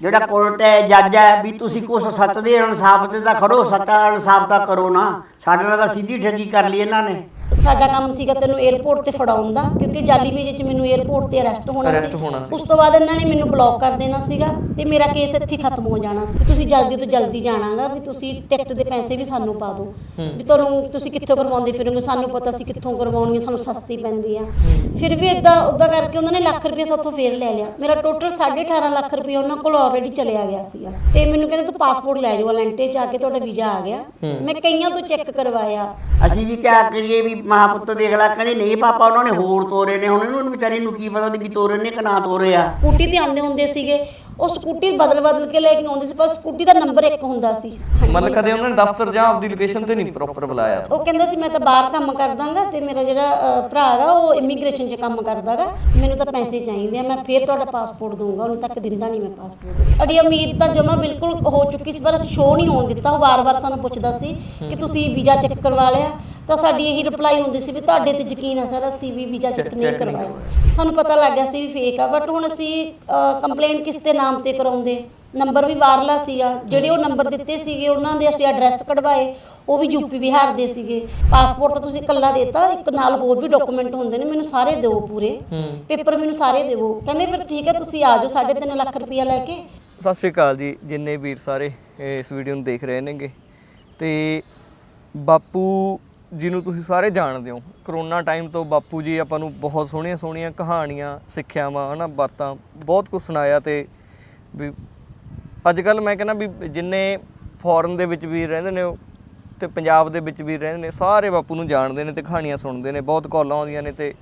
ਜਿਹੜਾ ਕੋਰਟ ਹੈ, ਜੱਜ ਹੈ, ਵੀ ਤੁਸੀਂ ਕੁਛ ਸੱਚ ਦੇ ਇਨਸਾਫ ਤੇ ਤਾਂ ਖੜੋ, ਸੱਚਾ ਇਨਸਾਫ ਤਾਂ ਕਰੋ ਨਾ। ਸਾਡੇ ਨਾਲ ਤਾਂ ਸਿੱਧੀ ਠੱਗੀ ਕਰ ਲਈ ਇਹਨਾਂ ਨੇ। ਸਾਡਾ ਕੰਮ ਸੀਗਾ ਤੈਨੂੰ 에어ਪੋਰਟ ਤੇ ਫੜਾਉਣ ਦਾ ਕਿਉਂਕਿ ਜਾਲੀ ਵੀਜ਼ੇ 'ਚ ਮੈਨੂੰ 에어ਪੋਰਟ ਤੇ ਅਰੈਸਟ ਹੋਣਾ ਸੀ। ਉਸ ਤੋਂ ਬਾਅਦ ਇਹਨਾਂ ਨੇ ਮੈਨੂੰ ਬਲੌਕ ਕਰ ਦੇਣਾ ਸੀਗਾ ਤੇ ਮੇਰਾ ਕੇਸ ਇੱਥੇ ਖਤਮ ਹੋ ਜਾਣਾ ਸੀ। ਤੁਸੀਂ ਜਲਦੀ ਤੋਂ ਜਲਦੀ ਜਾਣਾਗਾ ਵੀ ਤੁਸੀਂ ਟਿਕਟ ਦੇ ਪੈਸੇ ਵੀ ਸਾਨੂੰ ਪਾ ਦਿਓ। ਵੀ ਤੁਹਾਨੂੰ ਤੁਸੀਂ ਕਿੱਥੋਂ ਕਰਵਾਉਂਦੇ ਫਿਰੋਗੇ ਸਾਨੂੰ ਪਤਾ ਸੀ ਕਿੱਥੋਂ ਕਰਵਾਉਣੀ ਸਾਨੂੰ ਸਸਤੀ ਪੈਂਦੀ ਆ। ਫਿਰ ਵੀ ਇਦਾਂ ਉਦਾਂ ਕਰਕੇ ਉਹਨਾਂ ਨੇ ਲੱਖ ਰੁਪਏ ਸਾਥੋਂ ਫੇਰ ਲੈ ਲਿਆ। ਮੇਰਾ ਟੋਟਲ 18.5 ਲੱਖ ਰੁਪਏ ਉਹਨਾਂ ਕੋਲ ਆਲਰੇਡੀ ਚਲਿਆ ਗਿਆ ਸੀਗਾ। ਤੇ ਮੈਨੂੰ ਕਹਿੰਦੇ ਤੂੰ ਪਾਸਪੋਰਟ ਲੈ ਜਾਓ ਅਲੈਂਟੇ ਚ ਆ ਕੇ ਤੁਹਾਡਾ ਵੀਜ਼ਾ ਆ ਗਿਆ। ਮੈਂ ਕਈਆਂ ਤੋਂ ਚੈੱਕ ਕਰਵਾਇਆ। ਅਸੀਂ ਵੀ ਕਿਆ ਕਰੀਏ ਵੀ ਮਹਾਪੁੱਤ ਦੇਖ ਲੈ ਕਹਿੰਦੇ ਨਹੀਂ ਪਾਪਾ ਉਹਨਾਂ ਨੇ ਹੋਰ ਤੋਰੇ ਨੇ। ਹੁਣ ਇਹਨੂੰ ਵਿਚਾਰੀ ਨੂੰ ਕੀ ਪਤਾ ਵੀ ਤੋਰੇ ਨੇ ਕਿ ਨਾ ਤੋਰੇ ਆ। ਸਕੂਟੀ ਤੇ ਆਉਂਦੇ ਹੁੰਦੇ ਸੀਗੇ। ਉਹ ਸਕੂਟੀ ਬਦਲ ਬਦਲ ਕੇ ਲੈ ਕੇ ਆਉਂਦੇ ਸੀ ਪਰ ਸਕੂਟੀ ਦਾ ਨੰਬਰ ਇੱਕ ਹੁੰਦਾ ਸੀ। ਮਤਲਬ ਕਦੇ ਉਹਨਾਂ ਨੇ ਦਫ਼ਤਰ ਜਾਂ ਆਪਦੀ ਲੋਕੇਸ਼ਨ ਤੇ ਨਹੀਂ ਪ੍ਰੋਪਰ ਬੁਲਾਇਆ? ਉਹ ਕਹਿੰਦਾ ਸੀ ਮੈਂ ਤਾਂ ਬਾਹਰ ਕੰਮ ਕਰਦਾਗਾ ਤੇ ਮੇਰਾ ਜਿਹੜਾ ਅ, ਭਰਾ ਹੈਗਾ ਉਹ ਇਮੀਗ੍ਰੇਸ਼ਨ 'ਚ ਕੰਮ ਕਰਦਾਗਾ। ਮੈਨੂੰ ਤਾਂ ਪੈਸੇ ਚਾਹੀਦੇ ਆ ਮੈਂ ਫੇਰ ਤੁਹਾਡਾ ਪਾਸਪੋਰਟ ਦਊਂਗਾ ਉਹਨੂੰ ਤੱਕ ਦਿੰਦਾ ਨਹੀਂ ਮੈਂ ਪਾਸਪੋਰਟ ਅੜੀ ਉਮੀਦ ਤਾਂ ਜਮਾ ਬਿਲਕੁਲ ਹੋ ਚੁੱਕੀ ਸੀ ਪਰ ਅਸੀਂ ਸ਼ੋਅ ਨਹੀਂ ਹੋਣ ਦਿੱਤਾ। ਉਹ ਵਾਰ-ਵਾਰ ਸਾਨੂੰ ਪੁੱਛਦਾ ਸੀ ਕਿ ਤੁਸੀਂ ਵੀਜ਼ਾ ਚੈੱਕ ਕਰਵਾ ਲਿਆ। ਤਾਂ ਸਾਡੀ ਇਹੀ ਰਿਪਲਾਈ ਹੁੰਦੀ ਸੀ ਵੀ ਤੁਹਾਡੇ ਤੇ ਯਕੀਨ ਹੈ ਸਰ ਅਸੀਂ ਵੀ ਵੀਜ਼ਾ ਚੈੱਕ ਨਹੀਂ ਕਰਵਾਇਆ। ਸਾਨੂੰ ਪਤਾ ਲੱਗ ਗਿਆ ਸੀ ਵੀ ਫੇਕ ਆ ਬਟ ਹੁਣ ਅਸੀਂ ਕੰਪਲੇਂਟ ਕਿਸ ਦੇ ਨਾਮ ਤੇ ਕਰਾਉਂਦੇ? ਨੰਬਰ ਵੀ ਬਾਹਰਲਾ ਸੀਗਾ ਜਿਹੜੇ ਉਹ ਨੰਬਰ ਦਿੱਤੇ ਸੀਗੇ ਉਹਨਾਂ ਦੇ ਅਸੀਂ ਐਡਰੈਸ ਕਢਵਾਏ ਉਹ ਵੀ ਯੂਪੀ ਬਿਹਾਰ ਦੇ ਸੀਗੇ। ਪਾਸਪੋਰਟ ਤਾਂ ਤੁਸੀਂ ਇਕੱਲਾ ਦੇਤਾ ਇੱਕ ਨਾਲ ਹੋਰ ਵੀ ਡਾਕੂਮੈਂਟ ਹੁੰਦੇ ਨੇ ਮੈਨੂੰ ਸਾਰੇ ਦਿਓ ਪੂਰੇ। ਪੇਪਰ ਮੈਨੂੰ ਸਾਰੇ ਦਿਓ। ਕਹਿੰਦੇ ਫਿਰ ਠੀਕ ਹੈ ਤੁਸੀਂ ਆ ਜਾਓ 3.5 ਲੱਖ ਰੁਪਇਆ ਲੈ ਕੇ। ਸਤਿ ਸ਼੍ਰੀ ਅਕਾਲ ਜੀ ਜਿੰਨੇ ਵੀਰ ਸਾਰੇ ਇਸ ਵੀਡੀਓ ਨੂੰ ਦੇਖ ਰਹੇ ਨੇਗੇ। ਤੇ ਬਾਪੂ ਜਿਹਨੂੰ ਤੁਸੀਂ ਸਾਰੇ ਜਾਣਦੇ ਹੋ। ਕਰੋਨਾ ਟਾਈਮ ਤੋਂ ਬਾਪੂ ਜੀ ਆਪਾਂ ਨੂੰ ਬਹੁਤ ਸੋਹਣੀਆਂ ਸੋਹਣੀਆਂ ਕਹਾਣੀਆਂ, ਸਿੱਖਿਆਵਾਂ, ਹਨਾ, ਬਾਤਾਂ ਬਹੁਤ ਕੁਝ ਸੁਣਾਇਆ ਤੇ ਵੀ ਅੱਜ ਕੱਲ ਮੈਂ ਕਹਿੰਦਾ ਵੀ ਜਿੰਨੇ ਫੋਰਨ ਦੇ ਵਿੱਚ ਵੀ ਰਹਿੰਦੇ ਨੇ ਉਹ ਤੇ ਪੰਜਾਬ ਦੇ ਵਿੱਚ ਵੀ ਰਹਿੰਦੇ ਨੇ, ਸਾਰੇ ਬਾਪੂ ਨੂੰ ਜਾਣਦੇ ਨੇ ਤੇ ਕਹਾਣੀਆਂ ਸੁਣਦੇ ਨੇ, ਬਹੁਤ ਕਾਲਾਂ ਆਉਂਦੀਆਂ ਨੇ ਤੇ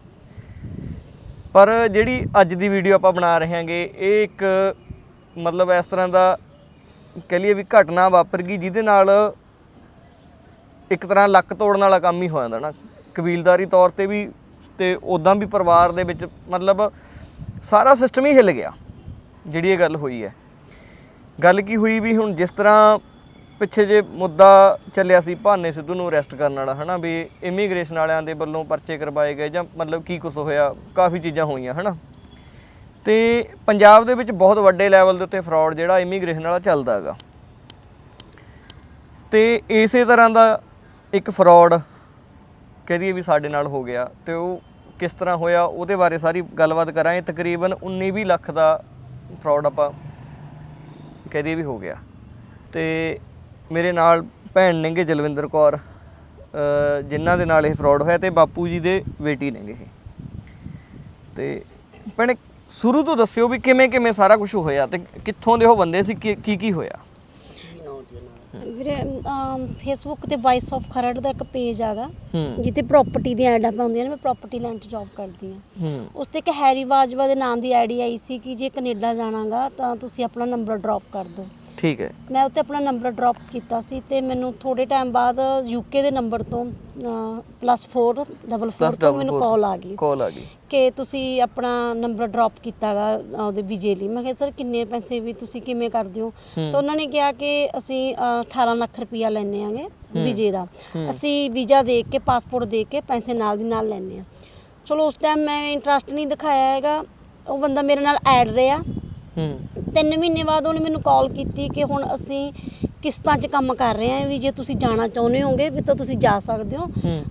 ਪਰ ਜਿਹੜੀ ਅੱਜ ਦੀ ਵੀਡੀਓ ਆਪਾਂ ਬਣਾ ਰਹੇ ਹਾਂਗੇ, ਇਹ ਇੱਕ ਮਤਲਬ ਇਸ ਤਰ੍ਹਾਂ ਦਾ ਕਹਿ ਲਈਏ ਵੀ ਘਟਨਾ ਵਾਪਰ ਗਈ ਜਿਹਦੇ ਨਾਲ ਇੱਕ ਤਰ੍ਹਾਂ ਲੱਕ ਤੋੜਨ ਵਾਲਾ ਕੰਮ ਹੀ ਹੋ ਜਾਂਦਾ ਨਾ। ਕਬੀਲਦਾਰੀ ਤੌਰ ਤੇ ਵੀ ਤੇ ਉਦਾਂ ਵੀ ਪਰਿਵਾਰ ਦੇ ਵਿੱਚ ਮਤਲਬ ਸਾਰਾ ਸਿਸਟਮ ਹੀ ਹਿੱਲ ਗਿਆ, ਜਿਹੜੀ ਇਹ ਗੱਲ ਹੋਈ ਹੈ। ਗੱਲ ਕੀ ਹੋਈ ਵੀ ਹੁਣ ਜਿਸ ਤਰ੍ਹਾਂ ਪਿੱਛੇ ਜੇ ਮੁੱਦਾ ਚੱਲਿਆ ਸੀ, ਭਾਨੇ ਸਿੱਧੂ ਨੂੰ ਅਰੈਸਟ ਕਰਨ ਵਾਲਾ, ਹਨਾ, ਵੀ ਇਮੀਗ੍ਰੇਸ਼ਨ ਵਾਲਿਆਂ ਦੇ ਵੱਲੋਂ ਪਰਚੇ ਕਰਵਾਏ ਗਏ ਜਾਂ ਮਤਲਬ ਕੀ ਕੁਝ ਹੋਇਆ, ਕਾਫੀ ਚੀਜ਼ਾਂ ਹੋਈਆਂ, ਹਨਾ। ਤੇ ਪੰਜਾਬ ਦੇ ਵਿੱਚ ਬਹੁਤ ਵੱਡੇ ਲੈਵਲ ਦੇ ਉੱਤੇ ਫਰਾਡ ਜਿਹੜਾ ਇਮੀਗ੍ਰੇਸ਼ਨ ਵਾਲਾ ਚੱਲਦਾ ਹੈਗਾ। ਤੇ ਇਸੇ ਤਰ੍ਹਾਂ ਦਾ ਇੱਕ ਫਰਾਡ ਕਹਦੀਏ ਵੀ ਸਾਡੇ ਨਾਲ ਹੋ ਗਿਆ ਤੇ ਉਹ ਕਿਸ ਤਰ੍ਹਾਂ ਹੋਇਆ ਉਹਦੇ ਬਾਰੇ ਸਾਰੀ ਗੱਲਬਾਤ ਕਰਾਂਗੇ। ਤਕਰੀਬਨ 19-20 ਲੱਖ ਦਾ ਫਰਾਡ ਆਪਾਂ ਕਹਦੀਏ ਵੀ ਹੋ ਗਿਆ। ਤੇ ਮੇਰੇ ਨਾਲ ਭੈਣ ਨੇਗੇ ਜਲਵਿੰਦਰ ਕੌਰ ਜਿਨ੍ਹਾਂ ਦੇ ਨਾਲ ਇਹ ਫਰਾਡ ਹੋਇਆ ਤੇ ਬਾਪੂ ਜੀ ਦੇ ਬੇਟੀ ਨੇਗੇ ਇਹ। ਤੇ ਭੈਣੇ, ਸ਼ੁਰੂ ਤੋਂ ਦੱਸਿਓ ਵੀ ਕਿਵੇਂ ਕਿਵੇਂ ਸਾਰਾ ਕੁਝ ਹੋਇਆ ਤੇ ਕਿੱਥੋਂ ਦੇ ਉਹ ਬੰਦੇ ਸੀ ਕੀ ਕੀ ਕੀ ਹੋਇਆ? ਵੀਰੇ ਫੇਸਬੁੱਕ ਤੇ ਵਾਇਸ ਆਫ ਖਰੜ ਦਾ ਇੱਕ ਪੇਜ ਆਗਾ ਜਿੱਥੇ ਪ੍ਰਾਪਰਟੀ ਦੀਆਂ ਐਡਾਂ ਪਾਉਂਦੀਆਂ ਨੇ ਮੈਂ ਪ੍ਰਾਪਰਟੀ ਲੈਣ 'ਚ ਜੌਬ ਕਰਦੀ ਹੂੰ। ਉਸ ਤੇ ਇੱਕ ਹੈਰੀ ਬਾਜਵਾ ਦੇ ਨਾਮ ਦੀ ਆਈਡੀ ਆਈ ਸੀ ਕਿ ਜੇ ਕੈਨੇਡਾ ਜਾਣਾਗਾ ਤਾਂ ਤੁਸੀਂ ਆਪਣਾ ਨੰਬਰ ਡ੍ਰੌਪ ਕਰ ਦਿਓ। ਠੀਕ ਹੈ। ਮੈਂ ਉੱਤੇ ਆਪਣਾ ਨੰਬਰ ਡ੍ਰੌਪ ਕੀਤਾ ਸੀ ਤੇ ਮੈਨੂੰ ਥੋੜੇ ਟਾਈਮ ਬਾਅਦ ਯੂਕੇ ਦੇ ਨੰਬਰ ਤੋਂ +4 ਡਬਲ Plus ਤੋਂ ਮੈਨੂੰ। ਕਾਲ ਆ ਗਈ। ਕਾਲ ਆ ਗਈ। ਕਿ ਤੁਸੀਂ ਆਪਣਾ ਨੰਬਰ ਡ੍ਰੌਪ ਕੀਤਾਗਾ ਉਹਦੇ ਵੀਜ਼ੇ ਲਈ। ਮੈਂ ਕਿਹਾ ਸਰ ਕਿੰਨੇ ਪੈਸੇ ਵੀ ਤੁਸੀਂ ਕਿਵੇਂ ਕਰਦੇ ਹੋ? ਤਾਂ ਉਹਨਾਂ ਨੇ ਕਿਹਾ ਕਿ ਅਸੀਂ ਅ, 18 ਲੱਖ ਰੁਪਇਆ ਲੈਣੇ ਆਂਗੇ ਵੀਜ਼ੇ ਦਾ। ਅਸੀਂ ਵੀਜ਼ਾ ਦੇ ਕੇ ਪਾਸਪੋਰਟ ਦੇ ਕੇ ਪੈਸੇ ਨਾਲ ਦੀ ਨਾਲ ਲੈਣੇ ਆ ਚਲੋ ਉਸ ਟਾਈਮ ਮੈਂ ਇੰਟਰਸਟ ਨਹੀਂ ਦਿਖਾਇਆ ਹੈਗਾ। ਉਹ ਬੰਦਾ ਮੇਰੇ ਨਾਲ ਐਡ ਰਿਹਾ। ਹੂੰ। ਤਿੰਨ ਮਹੀਨੇ ਬਾਅਦ ਉਹਨੇ ਮੈਨੂੰ ਕਾਲ ਕੀਤੀ ਕਿ ਹੁਣ ਅਸੀਂ ਕਿਸ਼ਤਾਂ 'ਚ ਕੰਮ ਕਰ ਰਹੇ ਹਾਂ ਵੀ ਜੇ ਤੁਸੀਂ ਜਾਣਾ ਚਾਹੁੰਦੇ ਹੋਗੇ ਵੀ ਤਾਂ ਤੁਸੀਂ ਜਾ ਸਕਦੇ ਹੋ।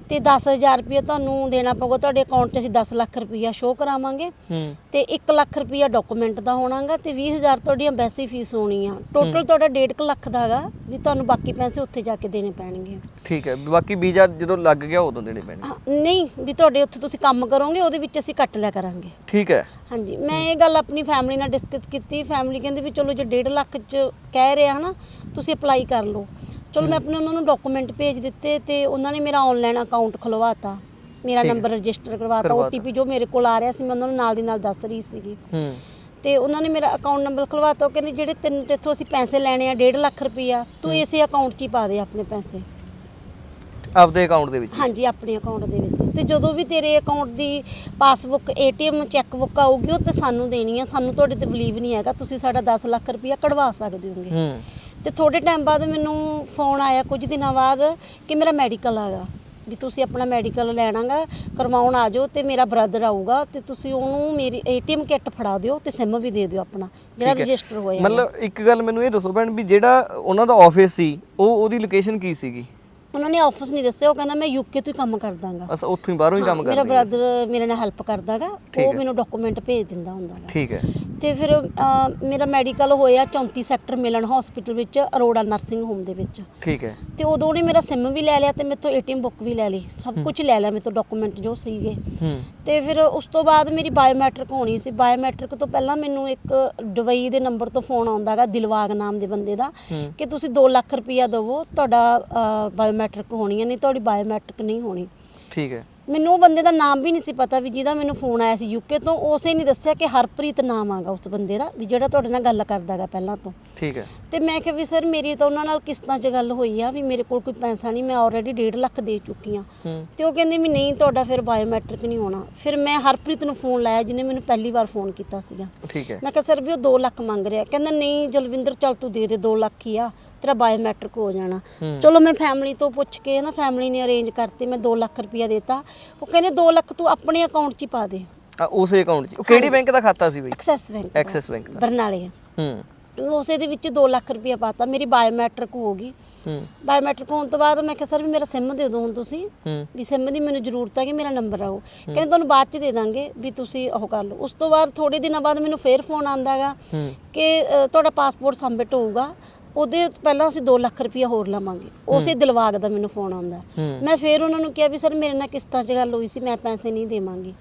ਤੇ 10000 ਰੁਪਏ ਤੁਹਾਨੂੰ ਦੇਣਾ ਪਊਗਾ ਤੁਹਾਡੇ ਅਕਾਊਂਟ 'ਚ ਅਸੀਂ 10 ਲੱਖ ਰੁਪਇਆ ਸ਼ੋਅ ਕਰਾਵਾਂਗੇ। ਤੇ 1 ਲੱਖ ਰੁਪਇਆ ਡਾਕੂਮੈਂਟ ਦਾ ਹੋਣਾਗਾ ਤੇ 20000 ਤੁਹਾਡੀ ਐਮਬੈਸੀ ਫੀਸ ਹੋਣੀ ਆ। ਟੋਟਲ ਤੁਹਾਡਾ 1.5 ਲੱਖ ਦਾ ਹੈਗਾ ਵੀ ਤੁਹਾਨੂੰ ਬਾਕੀ ਪੈਸੇ ਉੱਥੇ ਜਾ ਕੇ ਦੇਣੇ ਪੈਣਗੇ। ਠੀਕ ਹੈ ਬਾਕੀ ਵੀਜ਼ਾ ਜਦੋਂ ਲੱਗ ਗਿਆ ਉਦੋਂ ਦੇਣੇ ਪੈਣੇ ਹਾਂ, ਨਹੀਂ ਵੀ ਤੁਹਾਡੇ ਉੱਥੇ ਤੁਸੀਂ ਕੰਮ ਕਰੋਗੇ ਉਹਦੇ ਵਿੱਚ ਅਸੀਂ ਕੱਟ ਲਿਆ ਕਰਾਂਗੇ। ਠੀਕ ਹੈ। ਹਾਂਜੀ ਮੈਂ ਇਹ ਗੱਲ ਆਪਣੀ ਫੈਮਿਲੀ ਨਾਲ ਡਿਸਕਸ ਕੀਤੀ। ਫੈਮਿਲੀ ਕਹਿੰਦੀ ਵੀ ਚਲੋ ਜੇ 1.5 ਲੱਖ ਚ ਕਹਿ ਰਿਹਾ ਹਨਾ ਤੁਸੀਂ ਅਪਲਾਈ ਕਰ ਲਓ। ਚਲੋ ਮੈਂ ਆਪਣੇ ਉਹਨਾਂ ਨੂੰ ਡਾਕੂਮੈਂਟ ਭੇਜ ਦਿੱਤੇ ਤੇ ਉਹਨਾਂ ਨੇ ਮੇਰਾ ਆਨਲਾਈਨ ਅਕਾਊਂਟ ਖੁਲਵਾਤਾ। ਮੇਰਾ। ਨੰਬਰ ਰਜਿਸਟਰ ਕਰਵਾਤਾ। ਕਰਵਾਤਾ। OTP ਜੋ ਮੇਰੇ ਕੋਲ ਆ ਰਿਹਾ ਸੀ ਮੈਂ ਉਹਨਾਂ ਨੂੰ ਨਾਲ ਦੀ ਨਾਲ ਦੱਸ ਰਹੀ ਸੀਗੀ। ਹੂੰ। ਤੇ ਉਹਨਾਂ ਨੇ ਮੇਰਾ ਅਕਾਊਂਟ ਨੰਬਰ ਖੁਲਵਾਤਾ। ਉਹ ਕਹਿੰਦੇ ਜਿਹੜੇ ਤੈਨੂੰ ਤੇਥੋਂ ਅਸੀਂ ਪੈਸੇ ਲੈਣੇ ਆ 1.5 ਲੱਖ ਰੁਪਈਆ ਤੂੰ ਇਸੇ ਅਕਾਊਂਟ 'ਚ ਹੀ ਪਾ ਦੇ ਆਪਣੇ ਪੈਸੇ। ਆਪਦੇ ਅਕਾਊਂਟ ਦੇ ਵਿੱਚ ਹਾਂਜੀ ਆਪਣੇ ਅਕਾਊਂਟ ਦੇ ਵਿੱਚ। ਤੇ ਜਦੋਂ ਵੀ ਤੇਰੇ ਅਕਾਊਂਟ ਦੀ ਪਾਸਬੁੱਕ ਏਟੀਐਮ ਚੈੱਕਬੁੱਕ ਆਊਗੀ ਉਹ ਤੇ ਸਾਨੂੰ ਦੇਣੀ ਆ। ਸਾਨੂੰ ਤੁਹਾਡੇ ਤੇ ਬਲੀਵ ਨਹੀਂ ਹੈਗਾ। ਤੁਸੀਂ ਸਾਡਾ 10 ਲੱਖ ਰੁਪਇਆ ਕਢਵਾ ਸਕਦੇ ਹੋਗੇ। ਹੂੰ। ਤੇ ਥੋੜੇ ਟਾਈਮ ਬਾਅਦ ਮੈਨੂੰ ਫੋਨ ਆਇਆ ਕੁਝ ਦਿਨਾਂ ਬਾਅਦ ਕਿ ਮੇਰਾ ਮੈਡੀਕਲ ਆਗਾ ਵੀ ਤੁਸੀਂ ਆਪਣਾ ਮੈਡੀਕਲ ਲੈਣਾਗਾ ਕਰਵਾਉਣ ਆ ਜਾਓ ਤੇ ਮੇਰਾ ਬ੍ਰਦਰ ਆਊਗਾ ਤੇ ਤੁਸੀਂ ਉਹਨੂੰ ਮੇਰੀ ਏਟੀਐਮ ਕਿੱਟ ਫੜਾ ਦਿਓ ਤੇ ਸਿਮ ਵੀ ਦੇ ਦਿਓ ਆਪਣਾ ਜਿਹੜਾ। ਰਜਿਸਟਰ ਹੋਇਆ ਮਤਲਬ ਇੱਕ ਗੱਲ ਮੈਨੂੰ ਇਹ ਦੱਸੋ ਭੈਣ ਵੀ ਜਿਹੜਾ ਉਹਨਾਂ ਦਾ ਆਫਿਸ ਸੀ ਉਹ ਉਹਦੀ ਲੋਕੇਸ਼ਨ ਕੀ ਸੀਗੀ ਉਹਨਾਂ ਨੇ ਆਫਿਸ ਨਹੀਂ ਦੱਸਿਆ ਉਹ ਕਹਿੰਦਾ ਮੈਂ ਯੂਕੇ ਤੋਂ ਹੀ ਕੰਮ ਕਰਦਾਗਾ। ਅਸ ਉੱਥੋਂ ਹੀ ਬਾਹਰੋਂ ਹੀ ਕੰਮ ਮੇਰਾ ਕਰਦੇ ਬ੍ਰਦਰ ਮੇਰੇ ਨਾਲ ਹੈਲਪ ਕਰਦਾਗਾ ਉਹ। ਮੈਨੂੰ ਡਾਕੂਮੈਂਟ ਭੇਜ ਦਿੰਦਾ ਹੁੰਦਾਗਾ। ਠੀਕ ਹੈ। ਤੇ ਫਿਰ ਅਹ, ਮੇਰਾ ਮੈਡੀਕਲ ਹੋਇਆ 34 ਸੈਕਟਰ ਮਿਲਨ ਹਸਪੀਟਲ ਵਿੱਚ ਅਰੋੜਾ ਨਰਸਿੰਗ ਹੋਮ ਦੇ ਵਿੱਚ। ਠੀਕ ਹੈ। ਤੇ ਉਦੋਂ ਉਹਨੇ ਮੇਰਾ ਸਿਮ ਵੀ ਲੈ ਲਿਆ ਤੇ ਮੇਰੇ ਤੋਂ ਏਟੀਐਮ ਬੁੱਕ ਵੀ ਲੈ ਲਈ। ਸਭ ਕੁਝ ਲੈ ਲਿਆ ਮੇਰੇ ਤੋਂ ਡਾਕੂਮੈਂਟ ਜੋ ਸੀਗੇ। ਹੂੰ। ਤੇ ਫਿਰ ਉਸ ਤੋਂ ਬਾਅਦ ਮੇਰੀ ਬਾਇਓਮੈਟ੍ਰਿਕ ਹੋਣੀ ਸੀ। ਬਾਇਓਮੈਟ੍ਰਿਕ ਤੋਂ ਪਹਿਲਾਂ ਮੈਨੂੰ ਇੱਕ ਦੁਬਈ ਦੇ ਨੰਬਰ ਤੋਂ ਫੋਨ ਆਉਂਦਾਗਾ ਦਿਲਵਾਗ ਨਾਮ ਦੇ ਬੰਦੇ ਦਾ ਹੂੰ। ਕਿ ਤੁਸੀਂ 2 ਲੱਖ ਰੁਪਇਆ ਦਿਵੋ ਤੁਹਾਡਾ ਬਾਇਓਮੈਟ੍ਰਿਕ ਹੋਣੀ ਹੈ ਨਹੀਂ ਤੁਹਾਡੀ ਬਾਇਓਮੈਟ੍ਰਿਕ ਨਹੀਂ ਹੋਣੀ। ਠੀਕ ਹੈ। ਮੈਨੂੰ ਉਹ ਬੰਦੇ ਦਾ ਨਾਮ ਵੀ ਨਹੀਂ ਸੀ ਪਤਾ ਵੀ ਜਿਹਦਾ ਮੈਨੂੰ ਫੋਨ ਆਇਆ ਸੀ ਯੂਕੇ ਤੋਂ ਉਸੇ ਨਹੀਂ ਦੱਸਿਆ ਕਿ ਹਰਪ੍ਰੀਤ ਨਾਮ ਆਗਾ ਉਸ ਬੰਦੇ ਦਾ ਵੀ ਜਿਹੜਾ ਤੁਹਾਡੇ ਨਾਲ ਗੱਲ ਕਰਦਾਗਾ ਪਹਿਲਾਂ ਤੋਂ। ਠੀਕ ਹੈ। ਤੇ ਮੈਂ ਕਿਹਾ ਵੀ ਸਰ ਮੇਰੀ ਤਾਂ ਉਹਨਾਂ ਨਾਲ ਕਿਸ਼ਤਾਂ 'ਚ ਗੱਲ ਹੋਈ ਆ ਵੀ ਮੇਰੇ ਕੋਲ ਕੋਈ ਪੈਸਾ ਨਹੀਂ ਮੈਂ ਆਲਰੇਡੀ 1.5 ਲੱਖ ਦੇ ਚੁੱਕੀ ਆ। ਤੇ ਉਹ ਕਹਿੰਦੇ ਵੀ ਨਹੀਂ ਤੁਹਾਡਾ ਫਿਰ ਬਾਇਓਮੈਟ੍ਰਿਕ ਨਹੀਂ ਹੋਣਾ। ਫਿਰ ਮੈਂ ਹਰਪ੍ਰੀਤ ਨੂੰ ਫੋਨ ਲਾਇਆ ਜਿਹਨੇ ਮੈਨੂੰ ਪਹਿਲੀ ਵਾਰ ਫੋਨ ਕੀਤਾ ਸੀਗਾ। ਠੀਕ ਹੈ। ਮੈਂ ਕਿਹਾ ਸਰ ਵੀ ਉਹ 2 ਲੱਖ ਮੰਗ ਰਿਹਾ। ਕਹਿੰਦਾ ਨਹੀਂ ਜਲਵਿੰਦਰ ਚੱਲ ਤੂੰ ਦੇ ਦੇ 2 ਲੱਖ ਹੀ ਆ। ਤੇਰਾ ਬਾਇਓਮੈਟ੍ਰਿਕ ਹੋ ਜਾਣਾ। ਚਲੋ ਮੈਂ ਫੈਮਿਲੀ ਤੋਂ ਪੁੱਛ ਕੇ ਨਾ ਫੈਮਿਲੀ ਨੇ ਅਰੇਂਜ ਕਰਤੀ ਮੈਂ 2 ਲੱਖ ਰੁਪਇਆ ਦੇਤਾ। ਉਹ ਕਹਿੰਦੇ 2 ਲੱਖ ਤੂੰ ਆਪਣੇ ਅਕਾਊਂਟ 'ਚ ਹੀ ਪਾ ਦੇ। ਆ, ਉਸੇ ਅਕਾਊਂਟ 'ਚ। ਉਹ ਕਿਹੜੀ ਬੈਂਕ ਦਾ ਖਾਤਾ ਸੀ ਬਈ? ਐਕਸੈਸ ਬੈਂਕ ਐਕਸਿਸ ਬੈਂਕ ਦਾ। ਬਰਨਾਲੇ ਹੂੰ। ਉਸੇ ਦੇ ਵਿੱਚ 2 ਲੱਖ ਰੁਪਇਆ ਪਾਤਾ। ਮੇਰੀ ਬਾਇਓਮੈਟ੍ਰਿਕ ਹੋ ਗਈ। ਹੂੰ। ਬਾਇਓਮੈਟ੍ਰਿਕ ਹੋਣ ਤੋਂ ਬਾਅਦ ਮੈਂ ਕਿਹਾ ਸਰ ਵੀ ਮੇਰਾ ਸਿਮ ਦੇ ਦਿਓ ਹੁਣ ਤੁਸੀਂ। ਵੀ ਸਿਮ ਦੀ ਮੈਨੂੰ ਜ਼ਰੂਰਤ ਹੈ ਕਿ ਮੇਰਾ ਨੰਬਰ ਆਓ। ਕਹਿੰਦੇ ਤੁਹਾਨੂੰ ਬਾਅਦ ਚ ਦੇ ਦਾਂਗੇ ਵੀ ਤੁਸੀਂ ਉਹ ਕਰ ਲਓ। ਉਸ ਤੋਂ ਬਾਅਦ ਥੋੜੇ ਦਿਨਾਂ ਬਾਅਦ ਮੈਨੂੰ ਫੇਰ ਫੋਨ ਆਂਦਾਗਾ ਕਿ ਤੁਹਾਡਾ ਪਾਸਪੋਰਟ ਸਬਮਿਟ ਹੋਊਗਾ। ਉਹਦੇ ਪਹਿਲਾਂ ਅਸੀਂ 2 ਲੱਖ ਰੁਪਇਆ ਹੋਰ ਲਵਾਂਗੇ। ਉਸੇ ਦਿਲਵਾਗ ਦਾ ਮੈਨੂੰ ਫੋਨ ਆਉਂਦਾ। ਮੈਂ ਫੇਰ ਉਹਨਾਂ ਨੂੰ ਕਿਹਾ ਵੀ ਸਰ ਮੇਰੇ ਨਾਲ ਕਿਸ਼ਤਾਂ 'ਚ ਗੱਲ ਹੋਈ ਸੀ ਮੈਂ ਪੈਸੇ ਨਹੀਂ ਦੇਵਾਂਗੀ।